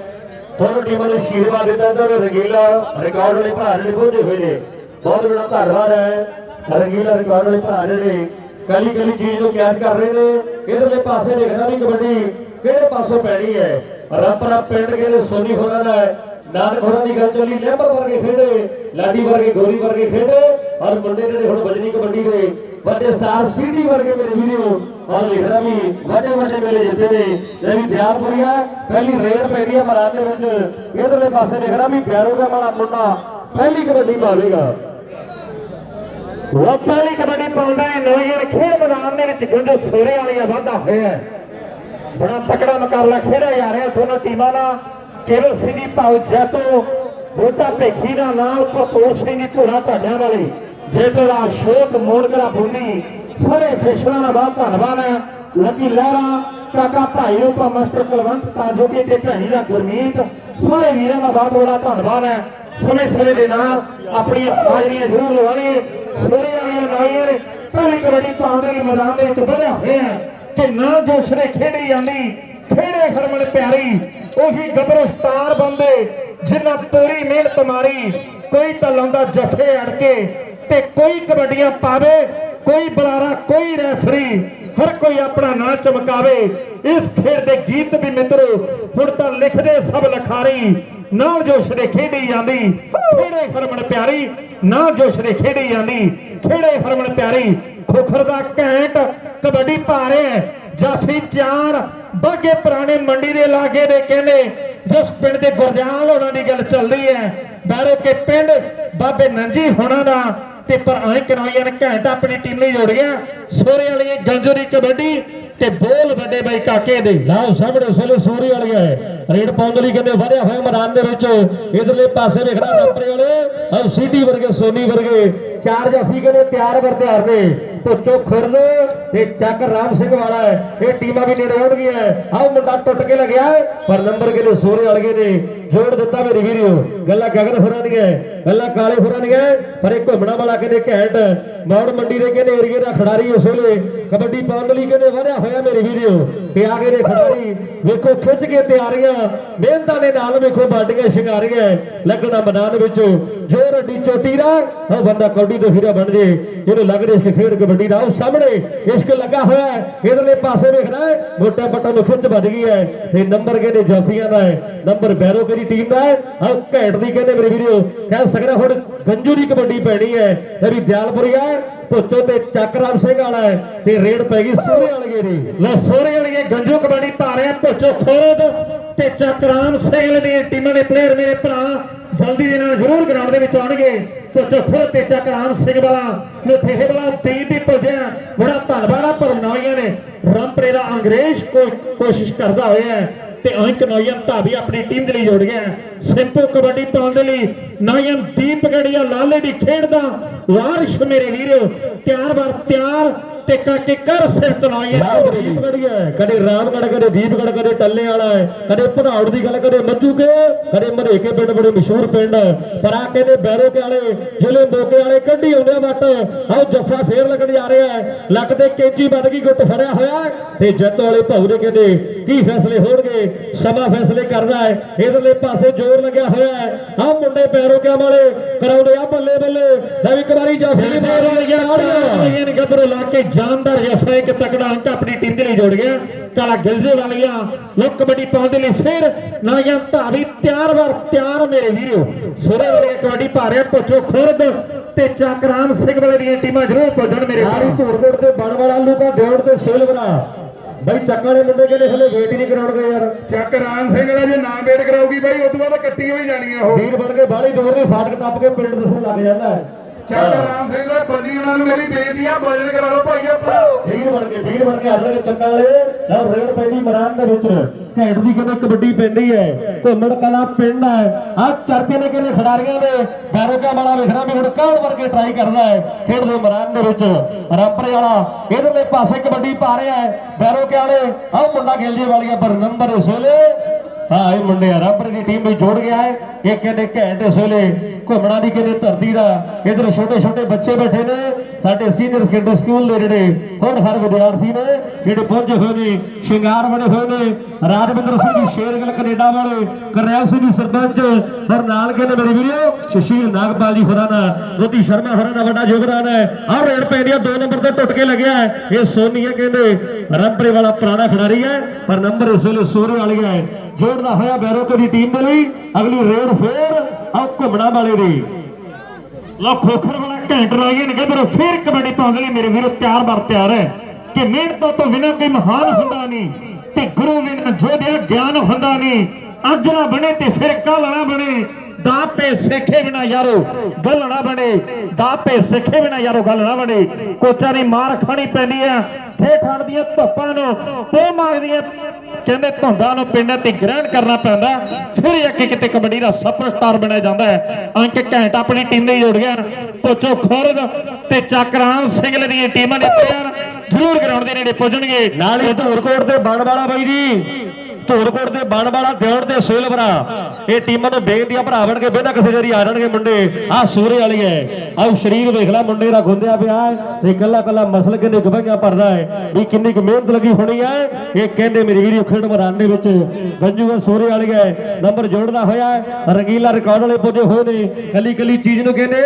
ਦੋਨੋਂ ਟੀਮਾਂ ਨੂੰ ਆਸ਼ੀਰਵਾਦ ਦਿੱਤਾ ਤੇ ਰੰਗੀਲਾ ਰਿਕਾਰਡ ਵਾਲੇ ਭਰਾ ਜਿਹੜੇ ਪਹੁੰਚੇ ਹੋਏ ਨੇ। ਬਹੁਤ ਬੜਾ ਧੰਨਵਾਦ ਹੈ। ਰੰਗੀਲਾ ਰਿਕਾਰਡ ਵਾਲੇ ਭਰਾ ਜਿਹੜੇ ਕਲੀ ਕਲੀ ਚੀਜ਼ ਨੂੰ ਕੈਦ ਕਰ ਰਹੇ ਨੇ। ਇਧਰਲੇ ਪਾਸੇ ਦੇਖਣਾ ਵੀ ਕਬੱਡੀ ਕਿਹੜੇ ਪਾਸੋਂ ਪੈਣੀ ਹੈ? ਰੱਪਰਾ ਪਿੰਡ ਕਿਹੜੇ ਸੋਨੀ ਹੋਰਾਂ ਦਾ ਹੈ? ਨਾਨਕ ਹੋਰਾਂ ਦੀ ਗੱਲ ਚੱਲੀ ਲੈਂਬਰ ਵਰਗੇ ਖੇਡੇ, ਲਾਡੀ ਵਰਗੇ, ਗੋਰੀ ਵਰਗੇ ਖੇਡੇ। ਔਰ ਮੁੰਡੇ ਜਿਹੜੇ ਹੁਣ ਬਜਨੀ ਕਬੱਡੀ ਦੇ ਵੱਡੇ ਸਟਾਰ ਸੀਡੀ ਵਰਗੇ ਮੇਰੇ ਵੀਡੀਓ ਔਰ ਲਿਖਣਾ ਵੀ ਵੱਡੇ ਵੱਡੇ ਮੇਲੇ ਜਿੱਤੇ ਨੇ। ਜਿਹੜੀ ਦਿਆਲਪੁਰੀਆ ਪਹਿਲੀ ਰੇਡ ਪੈ ਗਈ ਹੈ ਮਰਾਨ ਦੇ ਵਿੱਚ। ਇਧਰਲੇ ਪਾਸੇ ਲਿਖਣਾ ਵੀ ਪਿਆਰੋ ਦਾ ਵਾਲਾ ਮੁੰਡਾ ਪਹਿਲੀ ਕਬੱਡੀ ਪਾਵੇਗਾ। ਉਹ ਪਹਿਲੀ ਕਬੱਡੀ ਪਾਉਂਦਾ ਹੈ, ਨੌਜਵਾਨ ਖੇਡ ਮੈਦਾਨ ਦੇ ਵਿੱਚ ਗੁੰਡੇ ਸੋਰੇ ਵਾਲੀਆ ਵਾਧਾ ਹੋਇਆ ਬੜਾ ਤਕੜਾ ਮੁਕਾਬਲਾ ਖੇਡਿਆ ਜਾ ਰਿਹਾ ਦੋਨੋਂ ਟੀਮਾਂ ਨਾਲ। ਕੇਵਲ ਸਿੰਘ ਦੀ ਭਾਉ ਜੈਤੋ ਬੋਟਾ ਭੇਖੀ ਦਾ ਨਾਮ ਭਰਪੂਰ ਸਿੰਘ ਦੀ ਧੋੜਾ ਢਾਡਿਆਂ ਵਾਲੀ। ਜੇਤੋ ਦਾ ਮੋੜਕਰਾ ਬੁੰਦੀ ਸਾਰੇ ਫੇਸ਼ਲਾਂ ਦਾ ਬਹੁਤ ਧੰਨਵਾਦ ਹੈ। ਲੱਕੀ ਲਹਿਰਾ, ਕਾਕਾ ਭਾਈ ਰੂਪਾ, ਮਾਸਟਰ ਕੁਲਵੰਤ ਤਾਜੋਗੀ ਤੇ ਭੈਣੀ ਦਾ ਗੁਰਮੀਤ, ਸਾਰੇ ਵੀਰਾਂ ਦਾ ਬਹੁਤ ਬੜਾ ਧੰਨਵਾਦ ਹੈ। ਸਮੇਂ ਸਮੇਂ ਦੇ ਨਾਲ ਆਪਣੀਆਂ ਹਾਜ਼ਰੀਆਂ ਜ਼ਰੂਰ ਲਵਾਉਣੇ ਸੋਰੇ ਵਾਲੀਆਂ ਨਾਈਆਂ ਪਹਿਲੀ ਕਬੱਡੀ ਪਾਉਣ ਦੇ ਮੈਦਾਨ ਦੇ ਵਿੱਚ ਵਧਿਆ ਹੋਇਆ ਕਿ ਨਾ ਜੋਸ਼ ਖੇਡੀ ਜਾਂਦੀ, ਖੇੜੇ ਹਰਮਨ ਪਿਆਰੀ, ਉਹੀ ਗੱਭਰੂ ਸਟਾਰ ਬੰਦੇ, ਜਿਨ੍ਹਾਂ ਪੂਰੀ ਮਿਹਨਤ ਮਾਰੀ, ਕੋਈ ਤਾਂ ਲਾਉਂਦਾ ਜਫੇ ਅੜ ਕੇ ਤੇ ਕੋਈ ਕਬੱਡੀਆਂ ਪਾਵੇ, ਕੋਈ ਬੁਲਾਰਾ, ਕੋਈ ਰੈਫਰੀ, ਹਰ ਕੋਈ ਆਪਣਾ ਨਾਂ ਚਮਕਾਵੇ ਇਸ ਖੇਡ ਦੇ ਗੀਤ ਵੀ ਮਿੱਤਰੋ, ਹੁਣ ਤਾਂ ਲਿਖਦੇ ਸਭ ਲਖਾਰੀ, ਨਾਲ ਜੋਸ਼ ਨੇ ਖੇਡੀ ਜਾਂਦੀ, ਖੇੜੇ ਹਰਮਨ ਪਿਆਰੀ ਨਾ ਜੋਸ਼ ਨੇ ਖੇਡੀ ਜਾਂਦੀ, ਖੇੜੇ ਹਰਮਨ ਪਿਆਰੀ, ਖੋਖਰ ਦਾ ਘੈਂਟ ਕਬੱਡੀ ਪਾ ਰਿਹਾ ਹੈ। ਜਾਫੀ ਚਾਰ, ਬਾਗੇ ਪੁਰਾਣੇ ਮੰਡੀ ਦੇ ਲਾਗੇ ਦੇ ਕਹਿੰਦੇ, ਜਿਸ ਪਿੰਡ ਦੇ ਗੁਰਦਿਆਲ ਹੋਣਾ ਦੀ ਗੱਲ ਚੱਲਦੀ ਹੈ, ਬਾਰੇ ਕੇ ਪਿੰਡ, ਬਾਬੇ ਨੰਜੀ ਹੋਣਾ ਦਾ ਤੇ ਪਰ ਐ ਕਨਾਈਆਂ ਨੇ, ਘੈਂਟ ਆਪਣੀ ਟੀਮ ਲਈ ਜੋੜ ਗਿਆ। ਸੋਰੇ ਵਾਲੀ ਗੰਜੋਰੀ ਕਬੱਡੀ ਤੇ ਬੋਲ ਵੱਡੇ ਬਾਈ ਕਾਕੇ ਦੇ। ਲਾਓ, ਸਾਹਮਣੇ ਸੋਲੇ ਸੋਰੀ ਵਾਲੀ ਹੈ। ਰੇਡ ਪਾਉਣ ਲਈ ਕਹਿੰਦੇ ਵਧਿਆ ਹੋਇਆ ਮੈਦਾਨ ਦੇ ਵਿੱਚ। ਇਧਰਲੇ ਪਾਸੇ ਵੇਖਣਾ ਨੰਬਰੇ ਵਾਲੇ। ਔਰ ਸੀਟੀ ਵਰਗੇ, ਸੋਨੀ ਵਰਗੇ। ਚਾਰ ਜਾਫੀ ਕਹਿੰਦੇ ਤਿਆਰ ਵਰ ਤਿਆਰ ਨੇ ਖੁਰਦ ਤੇ ਚੱਕ ਰਾਮ ਸਿੰਘ ਵਾਲਾ ਹੈ। ਇਹ ਟੀਮਾਂ ਵੀ ਨੇੜੇ ਆਉਣਗੀਆਂ। ਆਹ ਮੁੰਡਾ ਟੁੱਟ ਕੇ ਲੱਗਿਆ ਪਰ ਨੰਬਰ ਕਿਹਦੇ ਸੋਰੇ ਵਾਲਗੇ ਨੇ। ਜੋੜ ਦਿੱਤਾ ਮੇਰੀ ਵੀਡੀਓ ਗੱਲਾਂ ਗਗਨ ਹੋਰਾਂ ਦੀਆਂ ਗੱਲਾਂ ਕਾਲੇ ਹੋਰਾਂ ਦੀਆਂ ਪਰ ਇਹ ਘੁੰਮਣਾ ਵਾਲਾ ਕਹਿੰਦੇ ਘੈਂਟ ਮੌੜ ਮੰਡੀ ਦੇ ਕਹਿੰਦੇ ਏਰੀਏ ਦਾ ਖਿਡਾਰੀ ਉਸ ਵੇਲੇ, ਕਬੱਡੀ ਪਾਉਣ ਲਈ ਕਹਿੰਦੇ ਵਧਿਆ ਹੋਇਆ ਮੇਰੀ ਵੀਰਿਓ ਤੇ ਆ ਗਏ ਨੇ ਖਿਡਾਰੀ? ਵੇਖੋ, ਖਿੱਚ ਕੇ ਤਿਆਰੀਆਂ। ਮਿਹਨਤਾਂ ਦੇ ਨਾਲ ਵੇਖੋ ਬਾਡੀਆਂ ਸ਼ਿੰਗਾਰੀਆਂ। ਲੱਗਣਾ ਮੈਦਾਨ ਵਿੱਚੋਂ। ਜੋਰ ਅੱਡੀ ਚੋਟੀ ਦਾ ਉਹ ਬੰਦਾ ਕੌਡੀ ਤੋਂ ਫਿਰਿਆ ਬਣ ਜੇ, ਇਹਨੂੰ ਲੱਗ ਰਿਹਾ ਇਸ ਖੇਡ ਕਬੱਡੀ ਦਾ, ਉਹ ਸਾਹਮਣੇ ਇਸ਼ਕ ਲੱਗਾ ਹੋਇਆ ਹੈ। ਇਧਰਲੇ ਪਾਸੇ ਵੇਖਣਾ ਹੈ, ਮੋਟਾ ਪੱਟਾ ਨੂੰ ਖਿੱਚ ਵੱਜ ਗਈ ਹੈ। ਤੇ ਨੰਬਰ ਕਹਿੰਦੇ ਜਾਫੀਆਂ ਦਾ ਹੈ? ਨੰਬਰ ਬੈਰੋ ਕਿਹਦੀ ਟੀਮ ਦਾ ਹੈ? ਆਹ ਘੈਂਟ ਦੀ ਕਹਿੰਦੇ ਮੇਰੀ ਵੀਡੀਓ ਕਹਿ ਸਕਦਾ ਹੁਣ ਗੰਜੂ ਦੀ ਕਬੱਡੀ ਪੈਣੀ ਹੈ। ਇਹ ਵੀ ਦਿਆਲਪੁਰੀਆ ਭੁੱਚੋ ਤੇ ਚੱਕਰਾਮ ਸਿੰਘ ਵਾਲਾ ਹੈ, ਤੇ ਰੇਡ ਪੈ ਗਈ ਸੋਹਰੇ ਵਾਲੇ ਦੀ। ਲੈ, ਸੋਹਰੇ ਵਾਲੇ ਗੰਜੂ ਕਬੱਡੀ ਪਾ ਰਿਹਾ ਭੁੱਚੋ ਖੋਰਦ ਤੇ ਚੱਕਰਾਮ ਸਿੰਘ ਦੀ ਟੀਮਾਂ ਦੇ ਪਲੇਅਰ ਮੇਰੇ ਭਰਾ ਜਲਦੀ ਦੇ ਨਾਲ ਜ਼ਰੂਰ ਗਰਾਊਂਡ ਦੇ ਵਿੱਚ ਆਉਣਗੇ। ਪੁੱਛੋ ਖੁਰ ਤੇ ਚੱਕਰਾਮ ਸਿੰਘ ਵਾਲਾ ਨੇ ਫੇਹੇ ਵਾਲਾ ਟੀਮ ਵੀ ਪੁੱਜਿਆ। ਬੜਾ ਧੰਨਵਾਦ ਆ ਪਰ ਨੇ। ਰੰਪਰੇ ਦਾ ਅੰਗਰੇਜ਼ ਕੋਸ਼ਿਸ਼ ਕਰਦਾ ਹੋਇਆ ਤੇ ਅੰਕ ਨੌਜਨ ਧਾਵੀ ਆਪਣੀ ਟੀਮ ਦੇ ਲਈ ਜੋੜ ਗਿਆ ਸਿੰਪੋ ਕਬੱਡੀ ਪਾਉਣ ਦੇ ਲਈ ਨੌਜਨ ਦੀਪਗੜੀਆ ਲਾਲੇ ਦੀ ਖੇਡ ਦਾ ਵਾਰਿਸ਼ ਮੇਰੇ ਵੀਰੋ। ਤਿਆਰ ਵਾਰ ਤਿਆਰ ਤੇ ਕਾਕੇ ਕਰ ਸਿਰ ਤਨਾਈਏ ਦੀਪਗੜ ਗਿਆ ਕਦੇ ਰਾਮਗੜ ਕਦੇ ਦੀਪਗੜ ਕਦੇ ਟੱਲੇ ਵਾਲਾ ਹੈ। ਕਦੇ ਭਨਾਉੜ ਦੀ ਗੱਲ ਕਦੇ ਮੱਜੂ ਕੇ ਕਦੇ ਮਰੇਕੇ ਪਿੰਡ ਬੜੇ ਮਸ਼ਹੂਰ ਪਿੰਡ ਪਰ ਆ ਕਹਿੰਦੇ ਬੈਰੋ ਕੇ ਵਾਲੇ ਜ਼ਿਲ੍ਹੇ ਮੋਗੇ ਵਾਲੇ ਕੱਢੀ ਆਉਂਦੇ ਵੱਟ। ਆਓ ਜੱਫਾ ਫੇਰ ਲੱਗਣ ਜਾ ਰਿਹਾ ਹੈ। ਲੱਕ ਤੇ ਕੇਜੀ ਵੱਧ ਗਈ ਗੁੱਟ ਫੜਿਆ ਹੋਇਆ ਤੇ ਜੱਟ ਵਾਲੇ ਭਾਉ ਦੇ ਕਹਿੰਦੇ ਕੀ ਫੈਸਲੇ ਹੋਣਗੇ? ਸਮਾਂ ਫੈਸਲੇ ਕਰਦਾ ਹੈ। ਇਧਰਲੇ ਪਾਸੇ ਜ਼ੋਰ ਲੱਗਿਆ ਹੋਇਆ ਹੈ। ਆ ਮੁੰਡੇ ਬੈਰੋ ਕੇ ਵਾਲੇ ਕਰਾਉਂਦੇ ਆ ਬੱਲੇ ਬੱਲੇ। ਲੈ ਵੀ ਇੱਕ ਵਾਰੀ ਜੱਫੇ ਦੀ ਗਿਆ ਇਹ ਗੱਭਰੂ ਲਾ ਕੇ ਜਾਨਦਾਰ ਜਫਾ ਇੱਕ ਤਕੜਾ ਅੰਕ ਆਪਣੀ ਟੀਮ ਦੇ ਲਈ ਜੋੜ ਗਿਆ। ਕਾਲਾ ਗਿਲਜੇ ਵਾਲੀਆਂ ਲੋਕ ਕਬੱਡੀ ਪਾਉਣ ਦੇ ਲਈ ਫਿਰ ਨਾਇਆਂ ਧਾਵੀ ਤਿਆਰ ਵਰ ਤਿਆਰ ਮੇਰੇ ਵੀਰੋ। ਸੋਰੇ ਵਾਲੇ ਕਬੱਡੀ ਪਾ ਰਿਹਾ ਪੁੱਛੋ ਖੁਰਦ ਤੇ ਚੱਕਰਾਮ ਸਿੰਘ ਵਾਲੇ ਦੀਆਂ ਟੀਮਾਂ ਜ਼ਰੂਰ ਪੁੱਜਣ ਮੇਰੇ ਯਾਰੀ ਵੀਰੋ। ਧੂੜਕੋਟ ਤੇ ਬਣ ਵਾਲਾ ਆਲੂ ਕਾ ਦਿਓੜ ਤੇ ਸਿਲਵਰਾ ਬਈ ਚੱਕਾਂ ਵਾਲੇ ਮੁੰਡੇ ਕਹਿੰਦੇ ਹਲੇ ਵੇਟ ਹੀ ਨਹੀਂ ਕਰਾਉਣ ਗਏ ਯਾਰ। ਚੱਕ ਰਾਮ ਸਿੰਘ ਵਾਲਾ ਜੇ ਨਾ ਵੇਟ ਕਰਾਉਗੀ ਬਾਈ ਉਸ ਤੋਂ ਬਾਅਦ ਕੱਟੀ ਹੋਈ ਜਾਣੀ ਆ ਉਹ। ਵੀਰ ਬਣ ਕੇ ਬਾਹਲੀ ਦੂਰ ਦੇ ਫਾਟਕ ਟੱਪ ਕੇ ਪਿੰਡ ਦੱਸਣ ਲੱਗ ਜਾਂਦਾ। ਹੈ ਚੱਕ ਸਿੰਘ ਦਾ ਬੰਦੀ ਉਹਨਾਂ ਨੂੰ ਮੇਰੀ ਬੇਨਤੀ ਆ ਬਜਟ ਕਰਾ ਲਓ ਭਾਈ ਆਪਣਾ ਵੀਰ ਬਣ ਕੇ, ਵੀਰ ਬਣ ਕੇ ਹੱਥ ਕੇ ਚੱਕਾਂ ਵਾਲੇ। ਲਓ ਰੇਡ ਪੈਂਦੀ ਮੈਦਾਨ ਦੇ ਵਿੱਚ। ਘੈਂਟ ਦੀ ਕਹਿੰਦੇ ਕਬੱਡੀ ਪੈਂਦੀ ਹੈ ਘੁੰਮਣ ਕਲਾ ਪਿੰਡ ਹੈ। ਆ ਚਰਚੇ ਨੇ ਕਹਿੰਦੇ ਖਿਡਾਰੀਆਂ ਦੇ। ਬੈਰੋਕਾ ਵਾਲਾ ਵੇਖਣਾ ਵੀ ਹੁਣ ਕੌਣ ਵਰ ਕੇ ਟਰਾਈ ਕਰਨਾ ਹੈ। ਖੇਡ ਦੇ ਮੈਦਾਨ ਦੇ ਵਿੱਚ। ਰਾਮਪਰੇ ਵਾਲਾ, ਇਧਰਲੇ ਪਾਸੇ ਕਬੱਡੀ ਪਾ ਰਿਹਾ ਹੈ। ਬੈਰੋਕੇ ਵਾਲੇ, ਆਹ ਮੁੰਡਾ ਖੇਲਜੇ ਵਾਲੀਆ ਪਰ ਨੰਬਰ ਇਸ ਵੇਲੇ। ਹਾਂ, ਇਹ ਮੁੰਡੇ ਆ ਰੱਬਰ ਦੀ ਟੀਮ ਵੀ ਜੋੜ ਗਿਆ ਹੈ। ਇਹ ਕਹਿੰਦੇ ਘੈਂਟ ਇਸ ਵੇਲੇ ਘੁੰਮਣਾ ਦੀ ਕਹਿੰਦੇ ਧਰਤੀ ਦਾ। ਇਧਰ ਛੋਟੇ ਛੋਟੇ ਬੱਚੇ ਬੈਠੇ ਨੇ। ਸਾਡੇ ਸੀਨੀਅਰ ਸੈਕੰਡਰੀ ਸਕੂਲ ਦੇ ਜਿਹੜੇ ਹੁਣ ਵਿਦਿਆਰਥੀ ਨੇ, ਜਿਹੜੇ ਪਹੁੰਚੇ ਹੋਏ ਨੇ, ਸ਼ਿੰਗਾਰ ਬਣੇ ਹੋਏ ਨੇ, ਰਾਜਵਿੰਦਰ ਸਿੰਘ ਸ਼ੇਰਗਲ ਕੈਨੇਡਾ ਵਾਲੇ, ਕਰਨੈਲ ਸਿੰਘ ਸਰਪੰਚ ਔਰ ਨਾਲ ਕਹਿੰਦੇ ਮੇਰੇ ਵੀਰੋ, ਸੁਸ਼ੀਲ ਨਾਗਪਾਲ ਜੀ ਹੋਰਾਂ ਦਾ ਰੋਟੀ ਸ਼ਰਮਾ ਹੋਰਾਂ ਦਾ ਵੱਡਾ ਯੋਗਦਾਨ ਹੈ। ਆਹ ਰੇਡ ਪੈਂਦੀਆਂ ਦੋ ਨੰਬਰ ਤੇ ਟੁੱਟ ਕੇ ਲੱਗਿਆ ਇਹ ਸੋਨੀਆ ਕਹਿੰਦੇ, ਰੰਪਰੇ ਵਾਲਾ ਪੁਰਾਣਾ ਖਿਡਾਰੀ ਹੈ, ਪਰ ਨੰਬਰ ਇਸ ਵੇਲੇ ਸੂਰੇ ਵਾਲੀ ਹੈ। ਜੋੜਦਾ ਹੋਇਆ ਬੈਰੋਕੋ ਦੀ ਟੀਮ ਦੇ ਲਈ, ਅਗਲੀ ਰੇਡ ਫੇਰ ਆਹ ਘੁੰਮਣਾ ਵਾਲੇ ਦੀ। ਲੋ ਖੋਖਰ ਵਾਲਾ ਘੈਂਟ ਗਏ ਨੇ ਗੱਭਰੂ ਫਿਰ ਕਬੱਡੀ ਪਾਉਣ ਦੇ ਲਈ ਮੇਰੇ ਵੀਰੋ ਤਿਆਰ ਬਰ ਤਿਆਰ ਹੈ। ਕਿ ਮਿਹਨਤ ਤੋਂ ਬਿਨਾਂ ਕੋਈ ਮਹਾਨ ਹੁੰਦਾ ਨਹੀਂ। ਤੇ ਗੁਰੂ ਬਿਨਾਂ ਜੋਧਿਆ ਗਿਆਨ ਹੁੰਦਾ ਨਹੀਂ। ਅੱਜ ਨਾ ਬਣੇ ਤੇ ਫਿਰ ਕੱਲ ਨਾ ਬਣੇ। ਦਾਪੇ ਸਿੱਖੇ ਬਿਨਾ ਯਾਰੋ ਗੱਲ ਨਾ ਬਣੇ। ਦਾਪੇ ਸਿੱਖੇ ਬਿਨਾ ਯਾਰੋ ਗੱਲ ਨਾ ਬਣੇ। ਕੋਚਾਂ ਦੀ ਮਾਰ ਖਾਣੀ ਪੈਂਦੀ ਆ। ਠੇ ਠਾੜ ਦੀਆਂ ਧੁੱਪਾਂ ਨੂੰ ਪੋ ਮਾਰਦੀਆਂ। ਕਹਿੰਦੇ ਧੁੰਦਾਂ ਨੂੰ ਪਿੰਡਾਂ ਤੇ ਗ੍ਰਹਿਣ ਕਰਨਾ ਪੈਂਦਾ। ਫਿਰ ਜਾ ਕੇ ਕਿਤੇ ਕਬੱਡੀ ਦਾ ਸੁਪਰਸਟਾਰ ਬਣਿਆ ਜਾਂਦਾ ਹੈ। ਅੰਕ ਘੈਂਟ ਆਪਣੀ ਟੀਮ ਦੇ ਜੁੜ ਗਿਆ। ਪੁੱਛੋ ਖੁਰਦ ਤੇ ਚੱਕਰਾਮ ਸਿੰਘਲ ਦੀਆਂ ਟੀਮਾਂ ਦੇ ਪਲੇਅਰ ਜ਼ਰੂਰ ਗਰਾਊਂਡ ਦੇ ਨੇੜੇ ਪੁੱਜਣਗੇ। ਨਾਲ ਹੀ ਧੂਰਕੋਟ ਦੇ ਬਣ ਵਾਲਾ ਬਾਈ ਜੀ। ਧੂਰਕੋਟ ਦੇ ਬਣ ਵਾਲਾ ਦਿਉੜ ਤੇ ਸੋਲਵਰਾ ਇਹ ਟੀਮਾਂ ਨੂੰ ਬੇਨਤੀ ਆ ਭਰਾ ਬਣ ਕੇ ਬੇਦਾ ਕਿਸੇ ਜਰੀ ਆ ਜਾਣਗੇ ਮੁੰਡੇ। ਆ ਸੂਰੇ ਵਾਲੀ ਹੈ। ਆਹ ਸਰੀਰ ਵੇਖ ਲੈ ਮੁੰਡੇ ਦਾ ਗੁੰਦਿਆ ਪਿਆ ਹੈ ਤੇ ਕੱਲਾ ਕੱਲਾ ਮਸਲ ਕਿੰਨੇ ਗਵਾਈਆਂ ਭਰਦਾ ਹੈ। ਵੀ ਕਿੰਨੀ ਕੁ ਮਿਹਨਤ ਲੱਗੀ ਹੋਣੀ ਹੈ। ਇਹ ਕਹਿੰਦੇ ਮੇਰੀ ਵੀਡੀਓ ਖੇਡ ਮੈਦਾਨ ਦੇ ਵਿੱਚ। ਗੰਜੂਗਾ ਸੂਰੇ ਵਾਲੀ ਹੈ। ਨੰਬਰ ਜੋੜਦਾ ਹੋਇਆ ਰੰਗੀਲਾ ਰਿਕਾਰਡ ਵਾਲੇ ਪੁੱਜੇ ਹੋਏ ਨੇ। ਕੱਲੀ ਕੱਲੀ ਚੀਜ਼ ਨੂੰ ਕਹਿੰਦੇ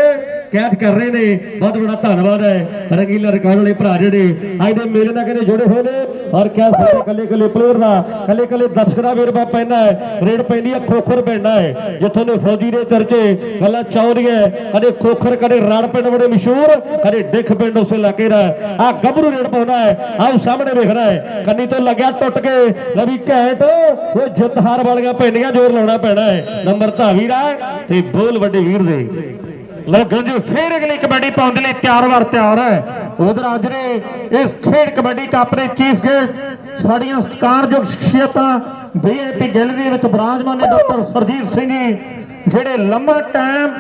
ਕੈਦ ਕਰ ਰਹੇ ਨੇ। ਬਹੁਤ ਬੜਾ ਧੰਨਵਾਦ ਹੈ। ਰੰਗੀਲਾ ਰਿਕਾਰਡ ਵਾਲੇ ਭਰਾ ਜਿਹੜੇ ਅੱਜ ਦੇ ਮੇਲੇ ਨਾਲ ਕਹਿੰਦੇ ਜੁੜੇ ਹੋਏ ਨੇ। ਔਰ ਕਿਆ ਸਾਰੇ ਕੱਲੇ ਕੱਲੇ ਪਲੇਅਰ ਦਾ ਕੱਲੇ ਕੱਲੇ ਦਰਸ਼ਕ ਵੇਰਵਾ ਪੈਂਦਾ ਹੈ। ਰੇਡ ਪੈਂਦੀ ਹੈ, ਖੋਖਰ ਪੈਂਦਾ ਹੈ। ਜਿੱਥੋਂ ਦੇ ਫੌਜੀ ਦੇ ਚਰਚੇ ਗੱਲਾਂ ਚੌਰੀਆਂ ਕਦੇ ਖੋਖਰ, ਕਦੇ ਰੜ ਪਿੰਡ ਬੜੇ ਮਸ਼ਹੂਰ, ਕਦੇ ਡਿੱਖ ਪਿੰਡ ਉਸੇ ਇਲਾਕੇ ਦਾ ਆ ਗੱਭਰੂ ਰੇਡ ਪਾਉਣਾ ਹੈ। ਆਹ ਸਾਹਮਣੇ ਵੇਖਣਾ ਹੈ। ਕੰਨੀ ਤੋਂ ਲੱਗਿਆ ਟੁੱਟ ਕੇ, ਲਵੀ ਘੈਂਟ। ਉਹ ਜਿੱਤ ਹਾਰ ਵਾਲੀਆਂ ਪੈਂਦੀਆਂ ਜ਼ੋਰ ਲਾਉਣਾ ਪੈਣਾ ਹੈ। ਨੰਬਰ ਧਾਵੀ ਦਾ ਤੇ ਬੋਲ ਵੱਡੇ ਵੀਰ ਦੇ। ਲੋ ਗੰਜੂ ਫੇਰ ਅਗਲੀ ਕਬੱਡੀ ਪਾਉਣ ਦੇ ਲਈ ਤਿਆਰ ਵਰ ਤਿਆਰ ਹੈ। ਉਧਰ ਅੱਜ ਨੇ ਇਸ ਖੇਡ ਕਬੱਡੀ ਕੱਪ ਦੇ ਚੀਫ ਗੇਸਟ ਸਾਡੀਆਂ ਸਤਿਕਾਰਯੋਗ ਸ਼ਖਸੀਅਤਾਂ ਬੀਏਪੀ ਗੈਲਰੀ ਵਿੱਚ ਬਰਾਜਮਾਨ ਡਾਕਟਰ ਸਰਜੀਤ ਸਿੰਘ ਜੀ, ਜਿਹੜੇ ਲੰਮਾ ਟਾਈਮ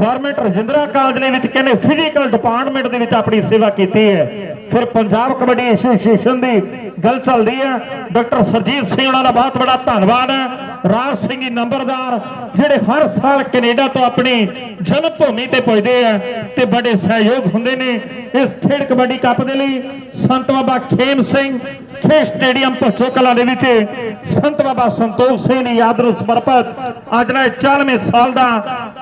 ਗਵਰਨਮੈਂਟ ਰਜਿੰਦਰਾ ਕਾਲਜ ਦੇ ਵਿੱਚ ਕਹਿੰਦੇ ਫਿਜ਼ੀਕਲ ਡਿਪਾਰਟਮੈਂਟ ਦੇ ਵਿੱਚ ਆਪਣੀ ਸੇਵਾ ਕੀਤੀ ਹੈ। ਫਿਰ ਪੰਜਾਬ ਕਬੱਡੀ ਐਸੋਸੀਏਸ਼ਨ ਦੀ ਗੱਲ ਚੱਲਦੀ ਹੈ। ਡਾਕਟਰ ਸਰਜੀਤ ਸਿੰਘ ਉਹਨਾਂ ਦਾ ਬਹੁਤ ਬੜਾ ਧੰਨਵਾਦ ਹੈ। ਰਾਜ ਸਿੰਘ ਜੀ ਨੰਬਰਦਾਰ, ਜਿਹੜੇ ਹਰ ਸਾਲ ਕੈਨੇਡਾ ਤੋਂ ਆਪਣੀ ਜਨਮ ਭੂਮੀ ਤੇ ਪੁੱਜਦੇ ਆ ਤੇ ਬੜੇ ਸਹਿਯੋਗ ਹੁੰਦੇ ਨੇ ਇਸ ਖੇਡ ਕਬੱਡੀ ਕੱਪ ਦੇ ਲਈ। ਸੰਤ ਬਾਬਾ ਖੇਮ ਸਿੰਘ ਖੇ ਸਟੇਡੀਅਮ ਭੁੱਚੋ ਕਲਾ ਦੇ ਵਿੱਚ। ਸੰਤ ਬਾਬਾ ਸੰਤੋਖ ਸਿੰਘ ਦੀ ਯਾਦ ਨੂੰ ਸਮਰਪਿਤ ਅੱਜ ਦਾ 94 ਸਾਲ ਦਾ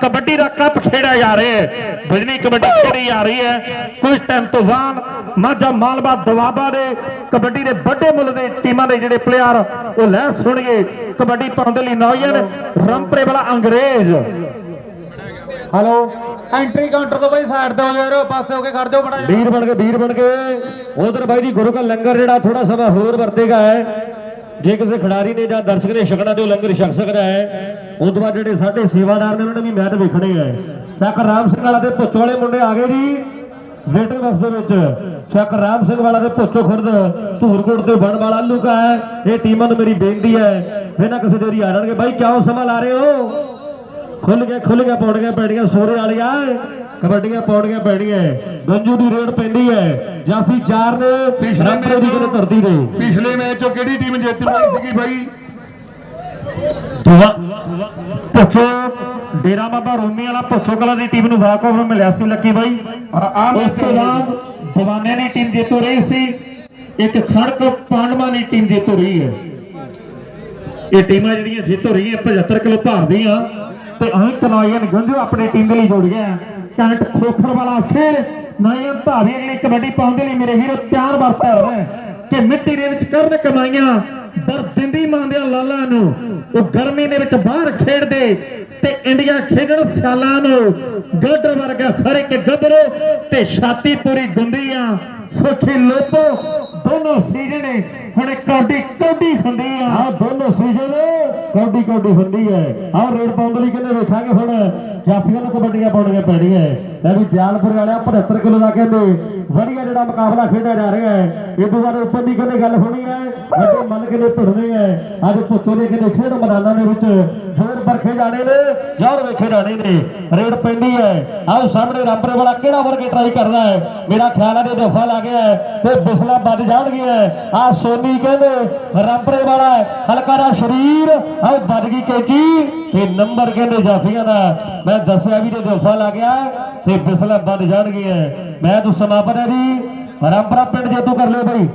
ਕਬੱਡੀ ਦਾ ਕੱਪ ਖੇਡਿਆ ਜਾ ਰਿਹਾ ਹੈ। ਬਜਨੀ ਕਬੱਡੀ ਖੇਡੀ ਜਾ ਰਹੀ ਹੈ। ਕੁਝ ਟਾਈਮ ਤੋਂ ਬਾਅਦ ਮਾਝਾ ਮਾਲਵਾ ਦਵਾਬਾ ਦੇ ਕਬੱਡੀ ਦੇ ਵੱਡੇ ਮੁੱਲ ਦੇ ਟੀਮਾਂ ਦੇ ਜਿਹੜੇ ਪਲੇਅਰ ਉਹ ਲੈ ਸੁਣਗੇ। ਕਬੱਡੀ ਪਾਉਣ ਦੇ ਲਈ ਨੌਜਵਾਨ ਰੰਪਰੇ ਵਾਲਾ ਅੰਗਰੇਜ਼। ਹੈਲੋ ਐਂਟਰੀ ਕਾਊਂਟਰ ਤੋਂ ਬਈ ਸਾਈਡ ਤੇ ਹੋ ਜਾਓ ਪਾਸੇ ਹੋ ਕੇ ਖੜ ਜਾਓ ਬੜਾ ਵੀਰ ਬਣ ਕੇ ਵੀਰ ਬਣ ਕੇ ਉਧਰ ਬਾਈ ਜੀ ਗੁਰੂ ਕਾ ਲੰਗਰ ਜਿਹੜਾ ਥੋੜਾ ਸਮਾਂ ਹੋਰ ਵਰਤੇਗਾ ਹੈ। ਜੇ ਕਿਸੇ ਖਿਡਾਰੀ ਨੇ ਜਾਂ ਦਰਸ਼ਕ ਨੇ ਛਕਣਾ ਤੇ ਉਹ ਲੰਗਰ ਛਕ ਸਕਦਾ ਹੈ ਉਸ ਤੋਂ ਬਾਅਦ ਜਿਹੜੇ ਸਾਡੇ ਸੇਵਾਦਾਰ ਨੇ ਉਹਨਾਂ ਨੇ ਵੀ ਮੈਚ ਵੇਖਣੇ ਹੈ। ਚੱਕ ਰਾਮ ਸਿੰਘ ਵਾਲਾ ਤੇ ਪੁੱਛ ਵਾਲੇ ਮੁੰਡੇ ਆ ਗਏ ਜੀ। ਵੇਟਿੰਗ ਬਾਕਸ ਦੇ ਵਿੱਚ। ਚੱਕ ਰਾਮ ਸਿੰਘ ਵਾਲਾ ਦੇ ਪੁੱਛੋ ਖੁਰਦ। ਧੂਰਕੋਟ ਤੇ ਬਣ ਵਾਲਾ ਲੁਕਾ ਹੈ। ਇਹ ਟੀਮਾਂ ਨੂੰ ਮੇਰੀ ਬੇਨਤੀ ਹੈ। ਇਹਨਾਂ ਕਿਸੇ ਦੇਰੀ ਆ ਜਾਣਗੇ ਬਾਈ ਕਿਉਂ ਸਮਾਂ ਲਾ ਰਹੇ ਹੋ? ਖੁੱਲ ਗਿਆ ਖੁੱਲ ਗਿਆ ਪੌੜੀਆਂ ਪੈੜੀਆਂ ਸੋਰੇ ਵਾਲੀਆਂ ਕਬੱਡੀਆਂ ਪੌੜੀਆਂ ਪੈੜੀਆਂ ਗੰਜੂ ਦੀ ਰੇਡ ਪੈਂਦੀ ਹੈ। ਜਾਫੀ ਚਾਰ ਨੇ ਪਿਛਲੇ ਰੱਖੇ ਦੀ ਧਰਤੀ ਦੇ। ਪਿਛਲੇ ਮੈਚ ਚੋਂ ਕਿਹੜੀ ਟੀਮ ਜਿੱਤ ਪਾਈ ਸੀਗੀ ਬਾਈ? ਦੁਆ ਪੁੱਛੋ ਡੇਰਾ ਬਾਬਾ ਰੋਮੀ ਵਾਲਾ ਪੁੱਛੋ ਕਲਾ ਦੀ ਟੀਮ ਨੂੰ ਵਾਕ ਓਵਰ ਮਿਲਿਆ ਸੀ ਲੱਕੀ ਬਾਈ। ਉਸ ਤੋਂ ਬਾਅਦ ਦਿਵਾਨਿਆਂ ਦੀ ਟੀਮ ਜੇਤੂ ਰਹੀ ਸੀ। ਇੱਕ ਖੜਕ ਪਾਂਡਵਾਂ ਦੀ ਟੀਮ ਜੇਤੂ ਰਹੀ ਹੈ। ਇਹ ਟੀਮਾਂ ਜਿਹੜੀਆਂ ਜਿੱਤੋ ਰਹੀਆਂ 75 ਕਿਲੋ ਭਾਰ ਦੀਆਂ। ਤੇ ਅਸੀਂ ਕਨਾਈਨ ਗੰਜੂ ਆਪਣੀ ਟੀਮ ਦੇ ਲਈ ਜੋੜੀਆਂ। ਕੈਂਟ ਖੋਖਰ ਵਾਲਾ ਫਿਰ ਨਾਇਨ ਭਾਵੇਂ ਅਗਲੀ ਕਬੱਡੀ ਪਾਉਣ ਦੇ ਲਈ ਮੇਰੇ ਵੀਰੋ ਤਿਆਰ ਵਰਤਾ ਹੋ ਕਿ ਮਿੱਟੀ ਦੇ ਵਿੱਚ ਕਰਨ ਕਮਾਈਆਂ ਦਰ ਦਿੰਦੀ ਮੰਨਦਿਆਂ ਲਾਲਾਂ ਨੂੰ, ਉਹ ਗਰਮੀ ਦੇ ਵਿੱਚ ਬਾਹਰ ਖੇਡਦੇ ਤੇ ਇੰਡੀਆ ਖੇਡਣ ਸਿਆਲਾਂ ਨੂੰ ਗਾਡਰ ਵਰਗਾ ਖੜੇ ਕੇ ਗੱਭਰੂ ਤੇ ਛਾਤੀ ਪੂਰੀ ਗੁੰਦੀ ਆ। ਸੁਖੀ ਲੋਪੋ ਦੋਨੋਂ ਸੀਜਣੇ ਹੁਣ ਕੌਡੀ ਕੌਡੀ ਹੁੰਦੀ ਆ। ਆ ਦੋਨੋਂ ਸੀਜ਼ਨ ਕੌਡੀ ਕੌਡੀ ਹੁੰਦੀ ਹੈ। ਆ ਰੇਡ ਪਾਉਣ ਲਈ ਕਹਿੰਦੇ ਵੇਖਾਂਗੇ ਹੁਣ? ਜਾਫੀਆਂ ਨੂੰ ਕਬੱਡੀਆਂ ਪਾਉਣੀਆਂ ਪੈਣੀਆਂ। ਇਹ ਵੀ ਦਿਆਲਪੁਰ ਵਾਲਿਆ 75 ਕਿਲੋ ਦਾ ਕਹਿੰਦੇ ਵਧੀਆ ਜਿਹੜਾ ਮੁਕਾਬਲਾ ਖੇਡਿਆ ਜਾ ਰਿਹਾ ਹੈ। ਇਹ ਤੋਂ ਬਾਅਦ ਉੱਪਰ ਦੀ ਕਹਿੰਦੇ ਗੱਲ ਹੋਣੀ ਹੈ? ਵੱਡੇ ਮਨ ਕਹਿੰਦੇ ਭਿੜਨੇ ਹੈ? ਅੱਜ ਪੁੱਤੋ ਦੇ ਕਹਿੰਦੇ ਖੇਡ ਮੈਦਾਨਾਂ ਦੇ ਵਿੱਚ ਜੋਰ ਵਰਖੇ ਜਾਣੇ ਨੇ ਜੋਰ ਵੇਖੇ ਜਾਣੇ ਨੇ। ਰੇਡ ਪੈਂਦੀ ਹੈ। ਆਹ ਸਾਹਮਣੇ ਰਾਮਪੁਰੇ ਵਾਲਾ ਕਿਹੜਾ ਵਰਗੇ ਟਰਾਈ ਕਰਨਾ ਹੈ? ਮੇਰਾ ਖਿਆਲ ਹੈ ਤੇ ਦਫਾ ਲੱਗ ਗਿਆ ਤੇ ਬਿਸਲਾ ਵੱਜ ਜਾਣਗੀਆਂ ਆ ਸੋਨੀ ਕਹਿੰਦੇ ਰਾਮਪੁਰੇ ਵਾਲਾ ਹਲਕਾ ਦਾ ਸਰੀਰ ਆ ਵੱਜ ਗਈ ਕੈਂਚੀ ਤੇ ਨੰਬਰ ਕਹਿੰਦੇ ਜਾਫੀਆਂ ਦਾ। ਮੈਂ ਦੱਸਿਆ ਵੀ ਤੇ ਦਫਾ ਲੱਗ ਗਿਆ ਤੇ ਬਿਸਲਾ ਵੱਜ ਜਾਣਗੀਆਂ ਮੈਂ ਤੂੰ ਸਮਾਪਨ ਹੈ ਜੀ। ਰਾਮਪੁਰਾ ਪਿੰਡ ਜੇਤੂ ਕਰ ਲਿਓ ਬਾਈ।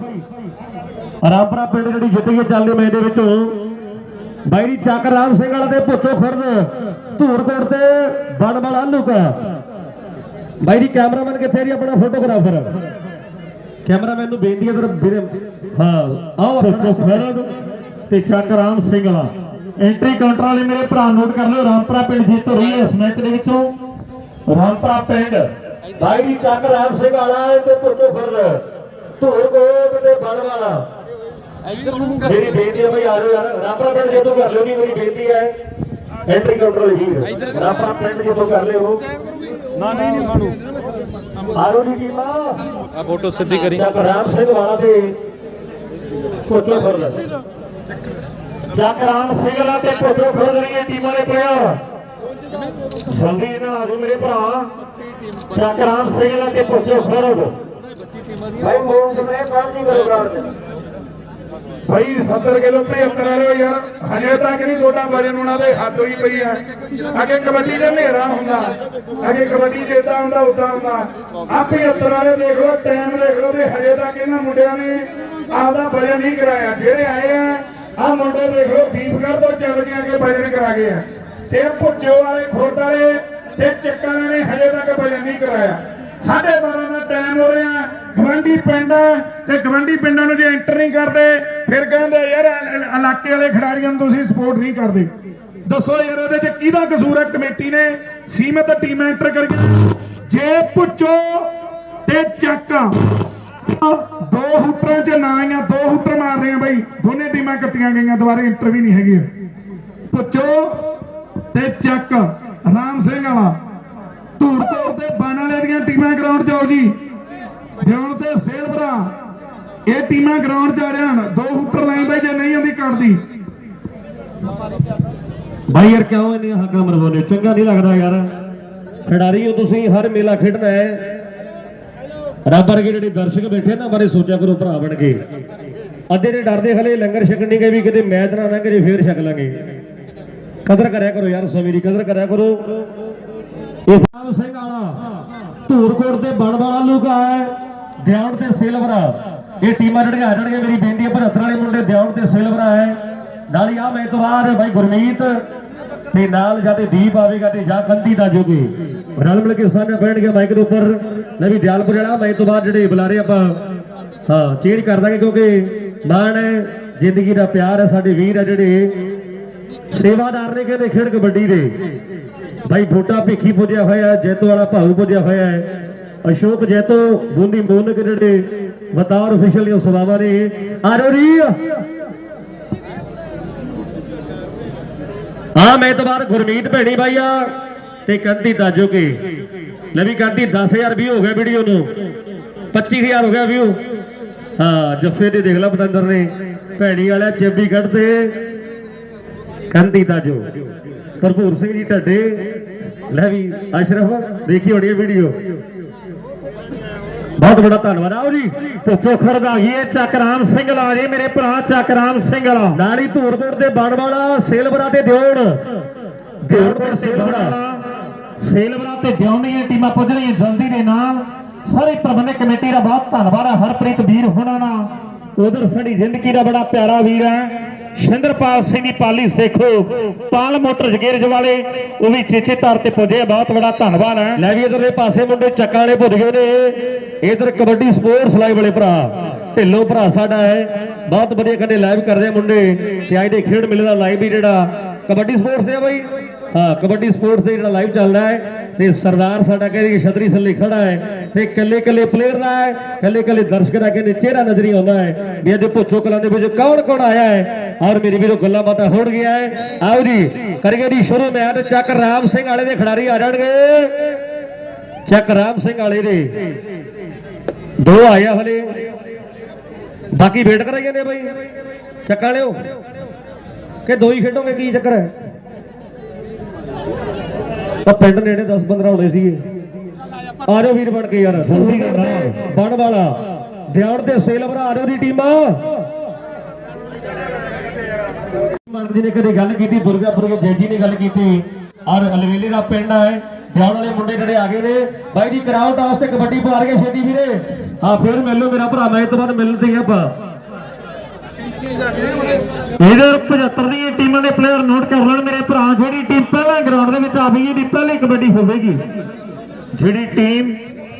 ਰਾਮਪੁਰਾ ਪਿੰਡ ਜਿਹੜੀ ਜਿੱਤ ਕੇ ਚੱਲਦੇ ਮੈਚ ਦੇ ਵਿੱਚੋਂ। ਬਾਈ ਜੀ, ਚੱਕ ਰਾਮ ਸਿੰਘ ਵਾਲਾ ਤੇ ਪੁੱਛੋ ਖੁਰਦ। ਧੂਰਕੋਟ ਤੇ ਬਣ ਵਾਲਾ ਲੁਕਾ। ਬਾਈ ਜੀ, ਕੈਮਰਾਮੈਨ ਕਿੱਥੇ ਜੀ ਆਪਣਾ ਫੋਟੋਗ੍ਰਾਫਰ? ਕੈਮਰਾਮੈਨ ਨੂੰ ਬੇਨਤੀ ਹੈ ਜਰਾ ਵੀਰੇ ਹਾਂ ਆਓ ਪੁੱਛੋ ਖੁਰਦ ਤੇ ਚੱਕ ਰਾਮ ਸਿੰਘ ਵਾਲਾ। ਐਂਟਰੀ ਕਾਊਂਟਰ ਵਾਲੇ ਮੇਰੇ ਭਰਾ ਨੋਟ ਕਰ ਲਿਓ ਰਾਮਪੁਰਾ ਪਿੰਡ ਜਿੱਤ ਰਹੀ ਹੈ ਇਸ ਮੈਚ ਦੇ ਵਿੱਚੋਂ। ਰਾਮਪੁਰਾ ਪਿੰਡ ਬਾਈ ਜੀ ਚੱਕ ਰਾਮ ਸਿੰਘ ਵਾਲਾ ਤੇ ਪੁੱਛੋ ਖੁਰਦ ਧੂਰਕੋਟ ਤੇ ਬਣ ਵਾਲਾ। ਮੇਰੀ ਬੇਨਤੀ ਹੈ ਭਾਈ ਆ ਜਾਓ ਯਾਰ ਰਾਪਰਾ ਪਿੰਡ ਜਦੋਂ ਕਰ ਲਿਓ ਨਹੀਂ ਮੇਰੀ ਬੇਨਤੀ ਹੈ। ਐਂਟਰੀ ਕਾਊਂਟਰ ਲਈ ਰਾਪਰਾ ਪਿੰਡ ਜਦੋਂ ਕਰ ਲਿਓ। ਨਾ ਨਹੀਂ ਨਹੀਂ ਮਾਣੂ ਆਰੋ ਦੀ ਟੀਮਾ ਆ ਫੋਟੋ ਸਿੱਧੀ ਕਰੀ। ਰਾਮ ਸਿੰਘ ਵਾਲਾ ਤੇ ਕੋਚੋ ਫਰਲ ਜਗ ਰਾਮ ਸਿੰਘ ਵਾਲਾ ਤੇ ਕੋਚੋ ਫਰਲ ਦੀਆਂ ਟੀਮਾਂ ਦੇ ਪਲੇਅਰ ਜਲਦੀ ਇਹਨਾਂ ਆ ਮੇਰੇ ਭਰਾ। ਜਗ ਰਾਮ ਸਿੰਘ ਵਾਲਾ ਤੇ ਕੋਚੋ ਫਰਲ ਭਾਈ ਮੋਹ ਕਮਰੇ ਕੌਣ ਜੀ ਕਰੋ ਗਰਾਊਂਡ ਭਾਈ 70 ਕਿਲੋ 75 ਵਾਲੇ ਯਾਰ। ਹਜੇ ਤੱਕ ਨਹੀਂ ਤੁਹਾਡਾ ਵਜਨ ਉਹਨਾਂ ਦੇ ਹੱਥ ਹੋਈ ਪਈ ਆ ਅੱਗੇ ਕਬੱਡੀ ਦਾ ਹਨੇਰਾ ਹੁੰਦਾ। ਅੱਗੇ ਕਬੱਡੀ ਜਿੱਦਾਂ ਹੁੰਦਾ, ਉਦਾਂ ਹੁੰਦਾ। ਆ 75 ਵਾਲੇ ਦੇਖ ਲਓ ਟਾਈਮ ਦੇਖ ਲਓ ਤੇ ਹਜੇ ਤੱਕ ਇਹਨਾਂ ਮੁੰਡਿਆਂ ਨੇ ਆਪਦਾ ਵਜਨ ਨਹੀਂ ਕਰਾਇਆ। ਜਿਹੜੇ ਆਏ ਆ ਆ ਮੁੰਡੇ ਦੇਖ ਲਓ, ਦੀਪਗੜ੍ਹ ਤੋਂ ਚੱਲ ਕੇ ਅੱਗੇ ਵਜਨ ਕਰਾ ਗਏ ਆ। ਤੇ ਭੁੱਜੋ ਵਾਲੇ, ਖੁਰਦ ਵਾਲੇ ਤੇ ਚੱਕਾਂ ਨੇ ਹਜੇ ਤੱਕ ਵਜਨ ਨਹੀਂ ਕਰਾਇਆ। ਸਾਢੇ 12 ਦਾ ਟਾਈਮ ਹੋ ਰਿਹਾ ਗਵੰਡੀ ਪਿੰਡ ਤੇ ਗਵੰਡੀ ਪਿੰਡਾਂ ਨੂੰ ਜੇ ਐਂਟਰ ਨਹੀਂ ਕਰਦੇ, ਫਿਰ ਕਹਿੰਦੇ, ਯਾਰ ਇਲਾਕੇ ਵਾਲੇ ਖਿਡਾਰੀਆਂ ਨੂੰ ਤੁਸੀਂ ਸਪੋਰਟ ਨਹੀਂ ਕਰਦੇ। ਦੱਸੋ ਯਾਰ ਇਹਦੇ ਚ ਕਿਹਦਾ ਕਸੂਰ ਹੈ? ਕਮੇਟੀ ਨੇ ਸੀਮਤ ਟੀਮ ਐਂਟਰ ਕਰੀਆਂ ਜੇ ਪੁੱਛੋ ਤੇ ਚੱਕ। ਦੋ ਹੁੱਟਰਾਂ ਚ ਨਾ ਆਈਆਂ, ਦੋ ਹੁੱਟਰ ਮਾਰ ਰਹੇ ਆ ਬਾਈ। ਦੋਨੇ ਟੀਮਾਂ ਕੱਟੀਆਂ ਗਈਆਂ, ਦੁਬਾਰੇ ਐਂਟਰ ਵੀ ਨਹੀਂ ਹੈਗੀ ਪੁੱਛੋ ਤੇ ਚੱਕ। ਰਾਮ ਸਿੰਘ ਵਾਲਾ। ਧੂਰਕੋਟ ਤੇ ਬਨ ਵਾਲੇ ਦੀਆਂ ਟੀਮਾਂ ਗਰਾਊਂਡ 'ਚ ਆਓ ਜੀ। ਦਿਉਣ ਤੇ ਸੇਲਵਰਾ ਇਹ ਟੀਮਾਂ ਗਰਾਊਂਡ 'ਚ ਆ ਜਾਣ। ਦੋ ਹੁੱਟਰ ਲਾਈਨ ਬਾਈ, ਜੇ ਨਹੀਂ ਆਉਂਦੀ ਕੱਟਦੀ। ਭਾਈ ਯਾਰ, ਕਿਉਂ ਇੰਨੀਆਂ ਹੱਕਾਂ ਮਰਵਾਉਂਦੇ ਚੰਗਾ ਨਹੀਂ ਲੱਗਦਾ ਯਾਰ। ਖਿਡਾਰੀ ਤੁਸੀਂ, ਹਰ ਮੇਲਾ ਖੇਡਣਾ ਹੈ। ਰੱਬ ਵਰਗੇ ਜਿਹੜੇ ਦਰਸ਼ਕ ਬੈਠੇ ਨਾ ਬਾਰੇ ਸੋਚਿਆ ਕਰੋ ਭਰਾ ਬਣ ਕੇ। ਅੱਧੇ ਦੇ ਡਰਦੇ ਹਲੇ, ਲੰਗਰ ਛਕਣ ਨਹੀਂ ਗਏ ਵੀ ਕਿਤੇ ਮੈਚ ਨਾ ਲੰਘ ਜੇ, ਫੇਰ ਛਕ ਲਾਂਗੇ। ਕਦਰ ਕਰਿਆ ਕਰੋ ਯਾਰ, ਸਮੇਂ ਦੀ ਕਦਰ ਕਰਿਆ ਕਰੋ। ਇਹ ਸਾਹਿਬ ਸਿੰਘ ਵਾਲਾ। ਧੂਰਕੋਟ ਤੇ ਬਣ ਵਾਲਾ ਲੁਕਾ ਹੈ। ਦਿਆਉਣ ਤੇ ਸਿਲਵਰਾ। ਇਹ ਟੀਮਾਂ ਜਿਹੜੀਆਂ ਆ ਮੇਰੀ ਬੇਨਤੀ ਹੈ 75 ਵਾਲੇ ਮੁੰਡੇ ਦਿਆਉਣ ਤੇ ਸਿਲਵਰਾ ਹੈ। ਨਾਲ ਹੀ ਆ ਮੈਂ ਤੋਂ ਬਾਅਦ ਬਾਈ ਗੁਰਮੀਤ ਤੇ ਨਾਲ ਜਾਂਦੇ ਦੀਪ ਆਵੇਗਾ ਤੇ ਜਾਂ ਕੰਦੀ ਦਾ ਜੋਗੇ। ਰਲ ਮਿਲ ਕੇ ਸਾਹਮਣੇ ਬੈਠਣਗੇ ਮਾਈਕ ਦੇ ਉੱਪਰ। ਲੈ ਵੀ ਦਿਆਲਪੁਰ ਵਾਲਾ ਮੈਂ ਤੋਂ ਬਾਅਦ ਜਿਹੜੇ ਬੁਲਾਰੇ ਆਪਾਂ, ਹਾਂ ਚੇਂਜ ਕਰ ਦਾਂਗੇ ਕਿਉਂਕਿ ਮਾਣ ਹੈ, ਜ਼ਿੰਦਗੀ ਦਾ ਪਿਆਰ ਹੈ, ਸਾਡੇ ਵੀਰ ਆ ਜਿਹੜੇ ਸੇਵਾਦਾਰ ਨੇ ਕਹਿੰਦੇ ਖੇਡ ਕਬੱਡੀ ਦੇ। ਭਾਈ ਬੋਟਾ ਭੇਖੀ ਪੁੱਜਿਆ ਹੋਇਆ ਜੈਤੋ ਵਾਲਾ ਭਾਉ ਪੁੱਜਿਆ ਹੋਇਆ ਹੈ। ਅਸ਼ੋਕ ਜੈਤੋ, ਬੂੰਦੀ ਮੋਨਕ ਜਿਹੜੇ ਵਤਾਰ ਅਫੀਸ਼ਲ ਦੀਆਂ ਸਵਾਵਾਂ ਨੇ। ਆਰੋਰੀ ਆ ਮੈਂ ਤਬਾਰ ਗੁਰਮੀਤ ਭੈਣੀ ਭਾਈਆ ਤੇ ਕੰਦੀ ਦਾਜੋ ਕੇ। ਲੈ ਵੀ ਕੰਦੀ 10000 ਵੀ ਹੋ ਗਿਆ ਵੀਡੀਓ ਨੂੰ। 25000 ਹੋ ਗਿਆ ਵੀਊ ਹਾਂ, ਜੱਫੇ ਦੇ ਦੇਖ ਲੈ ਪਤੰਦਰ ਨੇ। ਭੈਣੀ ਵਾਲਾ ਚੇਬੀ ਕੱਢਦੇ ਕੰਤੀ ਦਾਜੋ ਭਰਪੂਰ ਸਿੰਘ ਜੀ ਢੱਡੇ, ਲੈ ਵੀ ਅਸ਼ਰਫ, ਦੇਖੀ ਹੋਣੀ ਵੀਡੀਓ। ਬਹੁਤ ਬੜਾ ਧੰਨਵਾਦ। ਆਓ ਜੀ ਪੁੱਛੋ ਖਰਦਾ ਗਈ ਹੈ ਚੱਕਰਾਮ ਸਿੰਘ ਲਾ ਜੀ, ਮੇਰੇ ਭਰਾ ਚੱਕਰਾਮ ਸਿੰਘ ਲਾ ਨਾਲੀ ਧੂਰਕੋਟ ਦੇ ਬਣ ਸੇਲਵਰਾ ਤੇ ਦਿਉਣ ਦਿਉਣ ਸੇਲਵਰਾ ਸੇਲਵਰਾ ਤੇ ਦਿਉਣੀਆਂ ਟੀਮਾਂ ਪੁੱਜ ਜਲਦੀ ਦੇ ਨਾਲ। ਸਾਰੇ ਪ੍ਰਬੰਧਕ ਕਮੇਟੀ ਦਾ ਬਹੁਤ ਧੰਨਵਾਦ ਹੈ ਹਰਪ੍ਰੀਤ ਵੀਰ ਹੋਣਾ ਦਾ। ਉਧਰ ਸਾਡੀ ਜ਼ਿੰਦਗੀ ਦਾ ਬੜਾ ਪਿਆਰਾ ਵੀਰ ਹੈ। ਸ਼ਿੰਦਰਪਾਲ ਸਿੰਘ ਦੀ ਪਾਲੀ ਸੇਖੋ, ਪਾਲ ਮੋਟਰ ਜਗੇਰਜ ਵਾਲੇ ਉਹ ਵੀ ਚੇਚੇ ਤੌਰ ਤੇ ਪੁੱਜੇ ਬਹੁਤ ਬੜਾ ਧੰਨਵਾਦ ਹੈ। ਲੈ ਵੀ ਇਧਰਲੇ ਪਾਸੇ ਮੁੰਡੇ ਚੱਕਾਂ ਵਾਲੇ ਭੁੱਜ ਗਏ ਨੇ। ਇਧਰ ਕਬੱਡੀ ਸਪੋਰਟਸ ਲਾਈਵ ਵਾਲੇ ਭਰਾ, ਢਿੱਲੋਂ ਭਰਾ ਸਾਡਾ ਹੈ। ਬਹੁਤ ਵਧੀਆ ਕੰਡੇ ਲਾਈਵ ਕਰ ਆ ਮੁੰਡੇ। ਤੇ ਅੱਜ ਦੇ ਖੇਡ ਮੇਲੇ ਦਾ ਲਾਈਵ ਵੀ ਜਿਹੜਾ, ਕਬੱਡੀ ਸਪੋਰਟਸ ਹੈ ਬਾਈ। ਹਾਂ, ਕਬੱਡੀ ਸਪੋਰਟਸ ਦੇ ਜਿਹੜਾ ਲਾਈਵ ਚੱਲਦਾ ਹੈ, ਤੇ ਸਰਦਾਰ ਸਾਡਾ ਕਹਿੰਦੇ ਛਤਰੀ ਥੱਲੇ ਖੜਾ ਹੈ, ਤੇ ਕੱਲੇ ਕੱਲੇ ਪਲੇਅਰ ਦਾ ਹੈ ਕੱਲੇ ਕੱਲੇ ਦਰਸ਼ਕ ਦਾ ਕਹਿੰਦੇ ਚਿਹਰਾ ਨਜ਼ਰੀ ਆਉਂਦਾ ਹੈ, ਵੀ ਅੱਜ ਪੁੱਛੋ ਕਲਾਂ ਦੇ ਵਿੱਚ ਕੌਣ ਕੌਣ ਆਇਆ ਹੈ, ਔਰ ਮੇਰੀ ਵੀਰੋ ਗੱਲਾਂ ਬਾਤਾਂ ਹੋਣ ਗਿਆ ਹੈ। ਆਓ ਜੀ, ਕਰੀਏ ਜੀ ਸ਼ੁਰੂ ਮੈਚ ਚੱਕ ਰਾਮ ਸਿੰਘ ਵਾਲੇ ਦੇ ਖਿਡਾਰੀ ਆ ਜਾਣਗੇ। ਚੱਕ ਰਾਮ ਸਿੰਘ ਵਾਲੇ ਦੇ। ਦੋ ਆਇਆ ਹਲੇ। ਬਾਕੀ ਵੇਟ ਕਰਾਈ ਜਾਂਦੇ ਬਾਈ। ਚੱਕ ਲਿਓ ਕਿ ਦੋ ਹੀ ਖੇਡੋਗੇ, ਕੀ ਚੱਕਰ ਹੈ? ਤਾਂ ਪਿੰਡ ਨੇੜੇ 10 15 ਹੋਣੇ ਸੀਗੇ। ਆ ਜਾਓ ਵੀਰ ਬਣ ਕੇ ਯਾਰ। ਸੰਧੀ ਬਣ ਵਾਲਾ। ਦਿਆੜ ਤੇ ਸੇਲਵਰਾ ਆ ਜਾਓ ਦੀ ਟੀਮਾਂ। ਮਨਕ ਜੀ ਨੇ ਕਦੇ ਗੱਲ ਕੀਤੀ ਦੁਰਗਾਪੁਰ ਦੇ ਜੈਜੀ ਨੇ ਗੱਲ ਕੀਤੀ। ਔਰ ਅਲਵੇਲੇ ਦਾ ਪਿੰਡ ਹੈ ਦਿਆੜ ਵਾਲੇ ਮੁੰਡੇ ਜਿਹੜੇ ਆ ਗਏ ਨੇ ਬਾਈ ਜੀ ਕਰਾਓ ਟਾਸ ਤੇ ਕਬੱਡੀ ਪਾ ਕੇ ਛੇਤੀ ਵੀਰੇ। ਹਾਂ ਫਿਰ ਮਿਲ ਮੇਰਾ ਭਰਾ ਮੈਂ ਇਹ ਤੋਂ ਬਾਅਦ ਮਿਲਦੇ ਆ ਆਪਾਂ। ਇਹਦੇ 75 ਦੀਆਂ ਟੀਮਾਂ ਦੇ ਪਲੇਅਰ ਨੋਟ ਕਰ ਲੈਣ ਮੇਰੇ ਭਰਾ ਜਿਹੜੀ ਟੀਮ ਪਹਿਲਾਂ ਗਰਾਊਂਡ ਦੇ ਵਿੱਚ ਆਵੇਗੀ ਦੀ ਪਹਿਲੀ ਕਬੱਡੀ ਹੋਵੇਗੀ। ਜਿਹੜੀ ਟੀਮ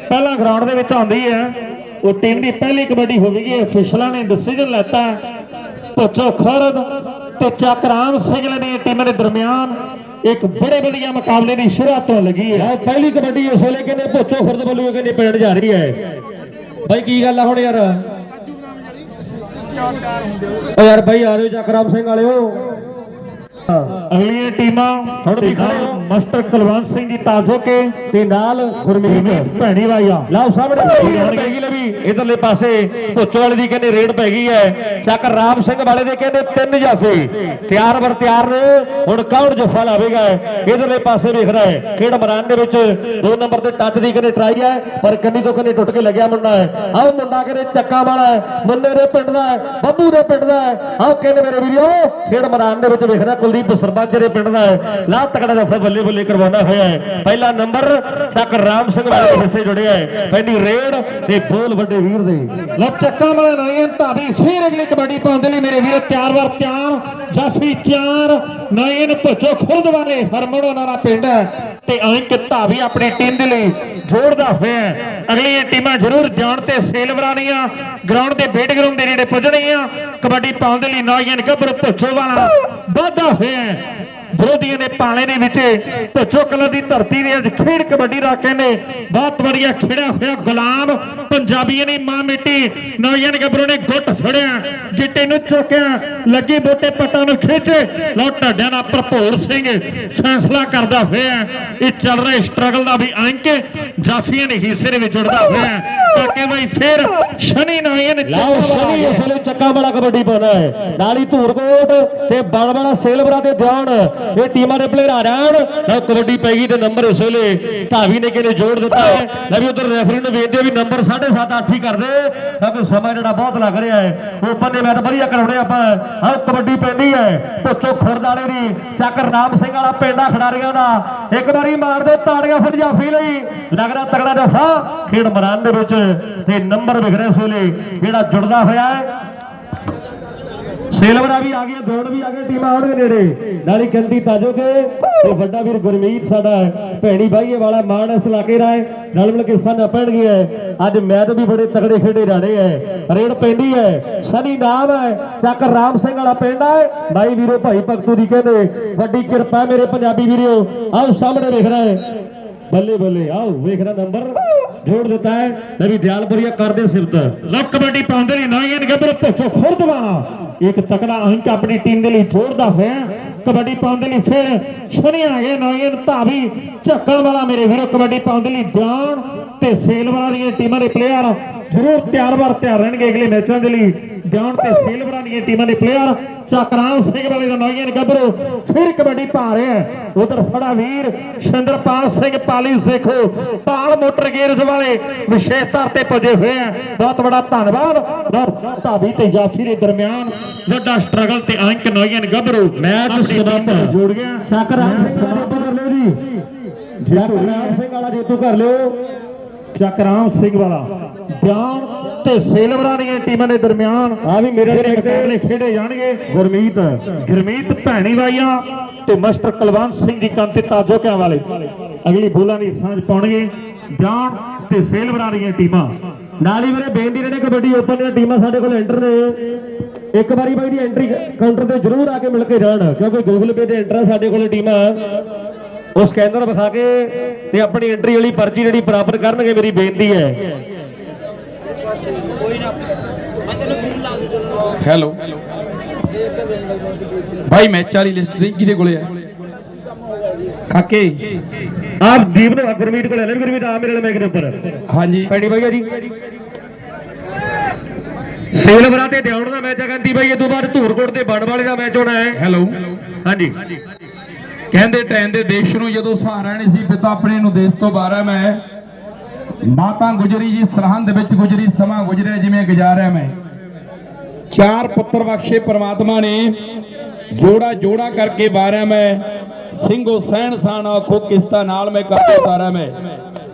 ਪਹਿਲਾਂ ਗਰਾਊਂਡ ਦੇ ਵਿੱਚ ਆਉਂਦੀ ਹੈ ਉਹ ਟੀਮ ਦੀ ਪਹਿਲੀ ਕਬੱਡੀ ਹੋਵੇਗੀ ਅਫੀਸ਼ਲਾਂ ਨੇ ਡਿਸੀਜਨ ਲੈਤਾ ਪੁੱਛੋ ਖਰਦ ਤੇ ਚੱਕਰਾਮ ਸਿੰਘਲ ਨੇ ਟੀਮਾਂ ਦੇ ਦਰਮਿਆਨ ਇੱਕ ਬੜੇ ਵਧੀਆ ਮੁਕਾਬਲੇ ਦੀ ਸ਼ੁਰੂਆਤ ਹੋਣ ਲੱਗੀ ਹੈ। ਪਹਿਲੀ ਕਬੱਡੀ ਉਸ ਵੇਲੇ ਕਹਿੰਦੇ ਭੋਚੋ ਖੁਰਦ ਵੱਲੋਂ ਕਹਿੰਦੇ ਪਿੰਡ ਜਾ ਰਹੀ ਹੈ। ਬਾਈ ਕੀ ਗੱਲ ਆ ਹੁਣ ਯਾਰ? ਓ ਯਾਰ ਬਾਈ ਆ ਜਾਓ ਜਕਰਾਮ ਸਿੰਘ ਵਾਲਿਓ। ਅਗਲੀਆਂ ਟੀਮਾਂ ਹੁਣ ਵੀ ਖੜੇ। ਮਾਸਟਰ ਕੁਲਵੰਤ ਸਿੰਘ ਜੀ ਤਾਜੋ ਕੇ ਤੇ ਨਾਲ ਗੁਰਮੀਤ ਭੈਣੀ ਵਾਈਆ ਲਓ ਸਾਹਮਣੇ। ਪੈ ਗਈ ਲੈ ਵੀ। ਇਧਰਲੇ ਪਾਸੇ ਭੋਚੋ ਵਾਲੇ ਦੀ ਕਹਿੰਦੇ ਰੇਡ ਪੈ ਗਈ ਹੈ। ਚੱਕ ਰਾਮ ਸਿੰਘ ਵਾਲੇ ਦੇ ਕਹਿੰਦੇ ਤਿੰਨ ਜਾਫੇ ਤਿਆਰ ਬਰ ਤਿਆਰ ਨੇ। ਹੁਣ ਕੌਣ ਜਫਾ ਲਾਵੇਗਾ? ਇਧਰਲੇ ਪਾਸੇ ਵੇਖਦਾ ਹੈ। ਖੇਡ ਮੈਦਾਨ ਦੇ ਵਿੱਚ ਦੋ ਨੰਬਰ ਤੇ ਟੱਚ ਦੀ ਕਹਿੰਦੇ ਟਰਾਈ ਹੈ। ਪਰ ਕੰਨੀ ਤੋਂ ਕੰਨੀ ਟੁੱਟ ਕੇ ਲੱਗਿਆ ਮੁੰਡਾ ਹੈ। ਆਹ ਮੁੰਡਾ ਕਹਿੰਦੇ ਚੱਕਾ ਵਾਲਾ ਹੈ। ਮੁੰਡੇ ਦੇ ਪਿੰਡ ਦਾ ਹੈ। ਬੱਬੂ ਦੇ ਪਿੰਡ ਦਾ ਹੈ। ਆਹ ਕਹਿੰਦੇ ਮੇਰੇ ਵੀਰੋ ਖੇਡ ਮੈਦਾਨ ਦੇ ਵਿੱਚ ਵੇਖਦਾ ਕੁਲਦੀਪ ਸਰਪੰਚ ਦੇ ਪਿੰਡ ਦਾ ਹੈ ਲਾ ਤਕੜਾ ਜਫਾ ਬੱਲੇ ਬੱਲੇ ਕਰਵਾਉਣਾ ਹੋਇਆ ਹੈ। ਪਹਿਲਾ ਨੰਬਰ ਚੱਕ ਰਾਮ ਸਿੰਘ ਵਾਲੇ ਦੇ ਹਿੱਸੇ ਜੁੜਿਆ ਹੈ। ਪਹਿਲੀ ਰੇਡ ਤੇ ਬੋਲ ਵੱਡੇ ਵੀਰ ਦੇ। ਲੋ ਚੱਕਾਂ ਵਾਲਾ ਨਯਨ ਧਾਬੀ ਫੇਰ ਅਗਲੀ ਕਬੱਡੀ ਪਾਉਂਦੇ ਲਈ ਮੇਰੇ ਵੀਰ, ਤਿਆਰ ਵਾਰ ਤਿਆਰ, ਜਾਫੀ ਚਾਰ ਨਯਨ ਭੁੱਚੋ ਖੁਰਦ ਵਾਲੇ ਹਰਮਨ ਉਹਨਾਂ ਪਿੰਡ ਹੈ। ਤੇ ਅੰਕ ਧਾਬੀ ਆਪਣੀ ਟੀਮ ਦੇ ਲਈ ਜੋੜਦਾ ਹੋਇਆ ਅਗਲੀਆਂ ਟੀਮਾਂ ਜ਼ਰੂਰ ਜਾਣ ਤੇ ਸੇਲ ਸੇਲਵਰਾਨੀਆਂ ਗਰਾਊਂਡ ਦੇ ਬੇਟ ਗਰਾਊਂਡ ਦੇ ਨੇੜੇ ਪੁੱਜਣਗੀਆਂ ਕਬੱਡੀ ਪਾਉਣ ਦੇ ਲਈ ਨੌਜਵਾਨ ਗੱਭਰੂ ਭੁੱਚੋ ਵਾਲਾ ਵਾਧਾ ਹੋਇਆ ਵਿਰੋਧੀਆਂ ਦੇ ਪਾਲੇ ਦੇ ਵਿੱਚ ਭੁੱਚੋ ਕਲਰ ਦੀ ਧਰਤੀ ਦੇ ਅੱਜ ਖੇਡ ਕਬੱਡੀ ਦਾ ਕਹਿੰਦੇ ਬਹੁਤ ਵਧੀਆ ਖੇਡਿਆ ਹੋਇਆ ਗੁਲਾਮ। ਪੰਜਾਬੀਆਂ ਦੀ ਮਾਂ ਮਿੱਟੀ ਨੌਜਵਾਨ ਗੱਭਰੂ ਨੇ ਗੁੱਟ ਫੜਿਆ ਗਿੱਟੇ ਨੂੰ ਚੁੱਕਿਆ ਲੱਗੀ ਬੋਟੇ ਪੱਟਾਂ ਨੂੰ ਖਿੱਚੇ। ਲੋ ਢੱਡਿਆਂ ਦਾ ਭਰਪੂਰ ਸਿੰਘ ਫੈਸਲਾ ਕਰਦਾ ਹੋਇਆ। ਇਹ ਚੱਲ ਰਿਹਾ ਸਟਰਗਲ ਦਾ ਵੀ ਅੰਕ। ਜਾਫੀਆਂ ਦੇ ਹਿੱਸੇ ਦੇ ਵਿੱਚ ਜੁੜਦਾ ਹੋਇਆ। ਕਾਕੇ ਬਾਈ ਫਿਰ ਸ਼ਨੀ ਨੌਜਵਾਨ ਲਓ ਸ਼ਨੀ ਇਸ ਵੇਲੇ ਚੱਕਾ ਵਾਲਾ ਕਬੱਡੀ ਪਾਉਣਾ ਹੈ। ਨਾਲੀ ਧੂਰਕੋਟ ਤੇ ਬਣ ਵਾਲਾ ਸੇਲਵਰਾ ਤੇ ਧਿਆਨ ਇਹ ਟੀਮਾਂ ਦੇ ਪਲੇਅਰ ਆ ਜਾਣ ਲਓ, ਕਬੱਡੀ ਪੈ ਗਈ ਤੇ ਨੰਬਰ ਇਸ ਵੇਲੇ ਧਾਵੀ ਨੇ ਕਿਹਨੇ ਜੋੜ ਦਿੱਤਾ ਹੈ? ਲੈ ਵੀ ਉਧਰ ਰੈਫਰੀ ਨੂੰ ਵੇਚਦੇ ਵੀ ਨੰਬਰ 7.5 8 ਹੀ ਕਰ ਕਿਉਂਕਿ ਸਮਾਂ ਜਿਹੜਾ ਬਹੁਤ ਲੱਗ ਰਿਹਾ ਹੈ। ਓਪਨ ਦੇ ਮੈਚ ਵਧੀਆ ਕਰਾਉਣੇ ਆਪਾਂ। ਆਹ ਕਬੱਡੀ ਪੈਂਦੀ ਹੈ। ਪੁੱਛੋ ਖੁਰਦ ਵਾਲੇ ਦੀ। ਚੱਕ ਰਾਮ ਸਿੰਘ ਵਾਲਾ ਪਿੰਡਾ ਖਿਡਾਰੀਆਂ ਦਾ। ਇੱਕ ਵਾਰੀ ਮਾਰ ਦੇ, ਤਾੜੀਆਂ ਫਿਰ ਜਾਫੀ ਲਈ ਲੱਗਦਾ ਤਗੜਾ ਦਫਾ ਖੇਡ ਮੈਦਾਨ ਦੇ ਵਿੱਚ ਤੇ ਨੰਬਰ ਵਿਖ ਰਿਹਾ ਇਸ ਵੇਲੇ। ਜਿਹੜਾ ਜੁੜਦਾ ਹੋਇਆ ਹੈ। ਸੇਲਵਰਾ ਵੀ ਆ ਗਿਆ ਦੌੜ ਵੀ ਆ ਗਏ, ਟੀਮਾਂ ਆਉਣਗੇ ਨੇੜੇ। ਨਾਲੀ ਕੰਦੀ ਤਾਜੋ ਤੇ ਵੱਡਾ ਵੀਰ ਗੁਰਮੀਤ ਸਾਡਾ ਭੈਣੀ ਬਾਈਏ ਵਾਲਾ ਮਾਨ ਇਸ ਇਲਾਕੇ ਦਾ ਹੈ ਨਾਲ ਮਿਲ ਕੇ ਸਾਨਾ ਪੈਣ ਗਿਆ ਅੱਜ ਮੈਚ ਵੀ ਬੜੇ ਤਗੜੇ ਖੇਡੇ ਜਾਣੇ ਹੈ, ਰੇਡ ਪੈਂਦੀ ਹੈ, ਸਨੀ ਨਾਮ ਹੈ, ਚੱਕ ਰਾਮ ਸਿੰਘ ਵਾਲਾ ਪਿੰਡ ਹੈ। ਬਾਈ ਵੀਰੋ, ਭਾਈ ਭਗਤੂ ਦੀ ਕਹਿੰਦੇ, ਵੱਡੀ ਕਿਰਪਾ ਮੇਰੇ ਪੰਜਾਬੀ ਵੀਰੋ। ਆਓ ਸਾਹਮਣੇ ਵੇਖ ਰਹੇ। ਬੱਲੇ ਬੱਲੇ, ਆਓ ਵੇਖ ਨੰਬਰ। ਜੋੜ ਦਿੱਤਾ ਹੈ। ਨਵੀ ਦਿਆਲਪੁਰੀਆ ਕਰਦੇ ਸਿਫਤ। ਲੋ ਕਬੱਡੀ ਪਾਉਂਦੇ ਨੇ ਨੌਜਵਾਨ ਗੱਭਰੂ ਭੁੱਚੋ ਖੁਰਦ ਇੱਕ ਤਕੜਾ ਅੰਕ ਆਪਣੀ ਟੀਮ ਦੇ ਲਈ ਜੋੜਦਾ ਹੋਇਆ ਕਬੱਡੀ ਪਾਉਣ ਦੇ ਲਈ ਫਿਰ, ਸੁਣਿਆ ਗਏ ਨੌਜਵਾਨ ਧਾਵੀ ਝੱਕਣ ਵਾਲਾ ਮੇਰੇ ਵੀਰੋ, ਕਬੱਡੀ ਪਾਉਣ ਦੇ ਲਈ ਬਿਆਨ ਤੇ ਸੇਲਵਰਾਂ ਦੀਆਂ ਟੀਮਾਂ ਦੇ ਪਲੇਅਰ ਜ਼ਰੂਰ ਤਿਆਰ ਵਾਰ ਤਿਆਰ ਰਹਿਣਗੇ ਅਗਲੇ ਮੈਚਾਂ ਦੇ ਲਈ। ਬਿਆਨ ਤੇ ਸੇਲਵਰਾਂ ਦੀਆਂ ਟੀਮਾਂ ਦੇ ਪਲੇਅਰ ਚੱਕਰਾਮ ਸਿੰਘ ਵਾਲੇ ਦਾ ਨੌਜਵਾਨ ਗੱਭਰੂ। ਫਿਰ ਕਬੱਡੀ ਪਾ ਰਿਹਾ ਉਧਰ ਫੜਾ ਵੀਰ ਸਿੰਦਰਪਾਲ ਸਿੰਘ ਪਾਲੀ ਸੇਖੋ। ਪਾਲ ਮੋਟਰ ਗੇਰਜ ਵਾਲੇ ਵਿਸ਼ੇਸ਼ ਤੌਰ ਤੇ ਪੁੱਜੇ ਹੋਏ ਆ। ਬਹੁਤ ਬੜਾ ਧੰਨਵਾਦ। ਧਾਬੀ ਤੇ ਜਾਫੀ ਦੇ ਦਰਮਿਆਨ ਵੱਡਾ ਸਟਰਗਲ ਤੇ ਅੰਕ ਨੌਜਵਾਨ ਗੱਭਰੂ। ਮੈਚ ਸਮਾਪਤ। ਜੋੜ ਗਿਆ। ਚੱਕਰਾਮ ਸਿੰਘ ਵਾਲਾ ਜੇਤੂ ਕਰ ਲਿਓ। ਚੱਕਰਾਮ ਸਿੰਘ ਵਾਲਾ। ਬਿਆਨ ਤੇ ਸੇਲਵਰਾਂ ਦੀਆਂ ਟੀਮਾਂ ਦੇ ਦਰਮਿਆਨ ਆ ਵੀ ਮੇਰੇ ਜਿਹੜੇ ਮੁਕਾਬਲੇ ਖੇਡੇ ਜਾਣਗੇ ਗੁਰਮੀਤ ਗੁਰਮੀਤ ਭੈਣੀ ਵਾਈਆ ਤੇ ਮਾਸਟਰ ਕੁਲਵੰਤ ਸਿੰਘ ਜੀ ਕੰਤੇ ਤਾਜੋਕਿਆਂ ਵਾਲੇ। ਅਗਲੀ ਬੋਲਾਂ ਦੀ ਸਾਂਝ ਪਾਉਣਗੇ। ਬਿਆਨ ਤੇ ਸੇਲਵਰਾਂ ਦੀਆਂ ਟੀਮਾਂ। ਨਾਲ ਹੀ ਮੇਰੇ ਬੇਨਤੀ ਜਿਹੜੇ ਕਬੱਡੀ ਓਪਨ ਦੀਆਂ ਟੀਮਾਂ ਸਾਡੇ ਕੋਲ ਐਂਟਰ ਨੇ ਇੱਕ ਵਾਰੀ ਬਾਈ ਦੀ ਐਂਟਰੀ ਕਾਊਂਟਰ ਤੇ ਜ਼ਰੂਰ ਆ ਕੇ ਮਿਲ ਕੇ ਜਾਣ ਕਿਉਂਕਿ ਗੂਗਲ ਪੇ ਤੇ ਐਂਟਰ ਸਾਡੇ ਕੋਲ ਟੀਮਾਂ। ਉਹ ਸਕੈਨਰ ਵਿਖਾ ਕੇ ਤੇ ਆਪਣੀ ਐਂਟਰੀ ਵਾਲੀ ਪਰਚੀ ਜਿਹੜੀ ਪ੍ਰਾਪਤ ਕਰਨਗੇ ਮੇਰੀ ਬੇਨਤੀ ਹੈ। ਹੈਲੋ ਭਾਈ ਮੈਚ ਵਾਲੀ ਲਿਸਟ ਦੇ ਕਿਹਦੇ ਕੋਲੇ ਆ? ਕਾਕੇ ਆਪ ਦੀਪ ਨੇ ਗੁਰਮੀਤ ਕੋਲ ਲੈ ਗੁਰਮੀਤ ਆ ਮੇਰੇ ਨਾਲ ਮੈਕ ਦੇ ਉੱਪਰ। ਹਾਂਜੀ। ਪੈਣੀ ਭਾਈਆ ਜੀ। ਸੇਲਵਰਾਂ ਤੇ ਦਿਆਉਣ ਦਾ ਮੈਚ ਹੈ ਕਹਿੰਦੀ ਭਾਈ ਇਹ ਤੋਂ ਬਾਅਦ ਧੂਰਕੋਟ ਤੇ ਬਣ ਵਾਲੇ ਦਾ ਮੈਚ ਹੋਣਾ ਹੈ। ਹੈਲੋ ਹਾਂਜੀ। ਕਹਿੰਦੇ ਟੈਨ ਦੇਸ਼ ਨੂੰ ਜਦੋਂ ਸਹਾਰਾ ਨਹੀਂ ਸੀ, ਪਿਤਾ ਆਪਣੇ ਨੂੰ ਦੇਸ਼ ਤੋਂ ਬਾਹਰ ਮੈਂ। ਮਾਤਾ ਗੁਜਰੀ ਜੀ, ਸਰਹੰਦ ਵਿੱਚ ਗੁਜਰੀ, ਸਮਾਂ ਗੁਜਰਿਆ, ਜਿਵੇਂ ਗੁਜ਼ਾਰਿਆ ਮੈਂ। ਚਾਰ ਪੁੱਤਰ ਬਖਸ਼ੇ ਪ੍ਰਮਾਤਮਾ ਨੇ। ਜੋੜਾ ਜੋੜਾ ਕਰਕੇ ਬਾਰਿਆ ਮੈਂ। ਸਿੰਘੋ ਸਹਿਣ ਸਾਨ ਆਖੋ, ਕਿਸਤਾ ਨਾਲ ਮੈਂ ਕਰਦੇ ਉਤਾਰਿਆ ਮੈਂ।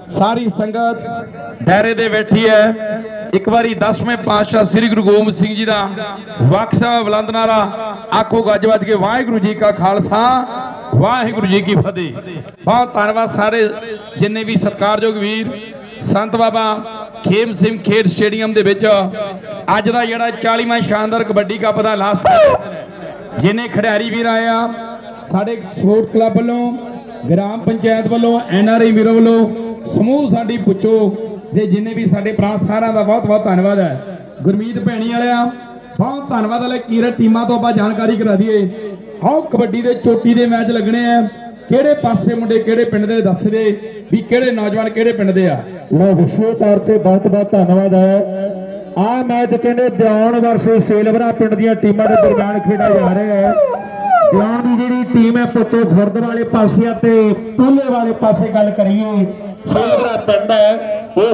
ਸਾਰੀ ਸੰਗਤ ਦਾਇਰੇ ਦੇ ਬੈਠੀ ਹੈ। ਇੱਕ ਵਾਰੀ 10ਵੇਂ ਪਾਤਸ਼ਾਹ ਸ੍ਰੀ ਗੁਰੂ ਗੋਬਿੰਦ ਸਿੰਘ ਜੀ ਦਾ ਵਕਸਾ ਬੁਲੰਦਨਾਰਾ ਆਖੋ ਗੱਜ ਵੱਜ ਕੇ, ਵਾਹਿਗੁਰੂ ਜੀ ਕਾ ਖਾਲਸਾ, ਵਾਹਿਗੁਰੂ ਜੀ ਕੀ ਫਤਿਹ। ਬਹੁਤ ਧੰਨਵਾਦ ਸਾਰੇ ਜਿੰਨੇ ਵੀ ਸਤਿਕਾਰਯੋਗ ਵੀਰ, ਸੰਤ ਬਾਬਾ ਖੇਮ ਸਿੰਘ ਖੇਡ ਸਟੇਡੀਅਮ ਦੇ ਵਿੱਚ। ਅੱਜ ਦਾ ਜਿਹੜਾ 40ਵਾਂ ਸ਼ਾਨਦਾਰ ਕਬੱਡੀ ਕੱਪ ਦਾ ਲਾਸਟ ਜਿਨੇ ਖਿਡਾਰੀ ਵੀਰ ਆਇਆ ਸਾਡੇ ਸਪੋਰਟ ਕਲੱਬ ਵੱਲੋਂ, ਗ੍ਰਾਮ ਪੰਚਾਇਤ ਵੱਲੋਂ ਐਨ ਆਰ ਐਨਆਰਆਈ ਵੀਰੋ ਵੱਲੋਂ ਸਮੂਹ ਸਾਡੀ ਪੁੱਛੋ ਤੇ ਜਿੰਨੇ ਵੀ ਸਾਡੇ ਭਰਾ, ਸਾਰਿਆਂ ਦਾ ਬਹੁਤ ਬਹੁਤ ਧੰਨਵਾਦ ਹੈ। ਗੁਰਮੀਤ ਭੈਣੀ ਵਾਲਿਆ, ਬਹੁਤ ਧੰਨਵਾਦ ਵਾਲੇ ਕੀਰਤ ਟੀਮਾਂ ਤੋਂ ਆਪਾਂ ਜਾਣਕਾਰੀ ਕਰਾ ਦਈਏ। ਆਓ ਕਬੱਡੀ ਦੇ ਚੋਟੀ ਦੇ ਮੈਚ ਲੱਗਣੇ ਆ। ਕਿਹੜੇ ਪਾਸੇ ਮੁੰਡੇ ਕਿਹੜੇ ਪਿੰਡ ਦੇ ਦੱਸ ਵੀ ਕਿਹੜੇ ਨੌਜਵਾਨ ਕਿਹੜੇ ਪਿੰਡ ਦੇ ਆ? ਲੋ ਵਿਸ਼ੇਸ਼ ਤੌਰ ਤੇ ਬਹੁਤ ਬਹੁਤ ਧੰਨਵਾਦ ਹੈ। ਆ ਮੈਚ ਕਹਿੰਦੇ ਦਿਆਉਣ ਵਰਸਸ ਸੇਲਵਰਾ ਪਿੰਡ ਦੀਆਂ ਟੀਮਾਂ ਦੇ ਦਰਮਿਆਨ ਖੇਡਿਆ ਜਾ ਰਿਹਾ ਹੈ। ਦਿਆਉਣ ਦੀ ਜਿਹੜੀ ਟੀਮ ਹੈ ਪੁੱਤੋ ਖੁਰਦ ਵਾਲੇ ਪਾਸੇ ਤੇ, ਟੋਲੇ ਵਾਲੇ ਪਾਸੇ ਗੱਲ ਕਰੀਏ। ਸੇਲਵਰਾ ਪਿੰਡ ਹੈ ਉਹ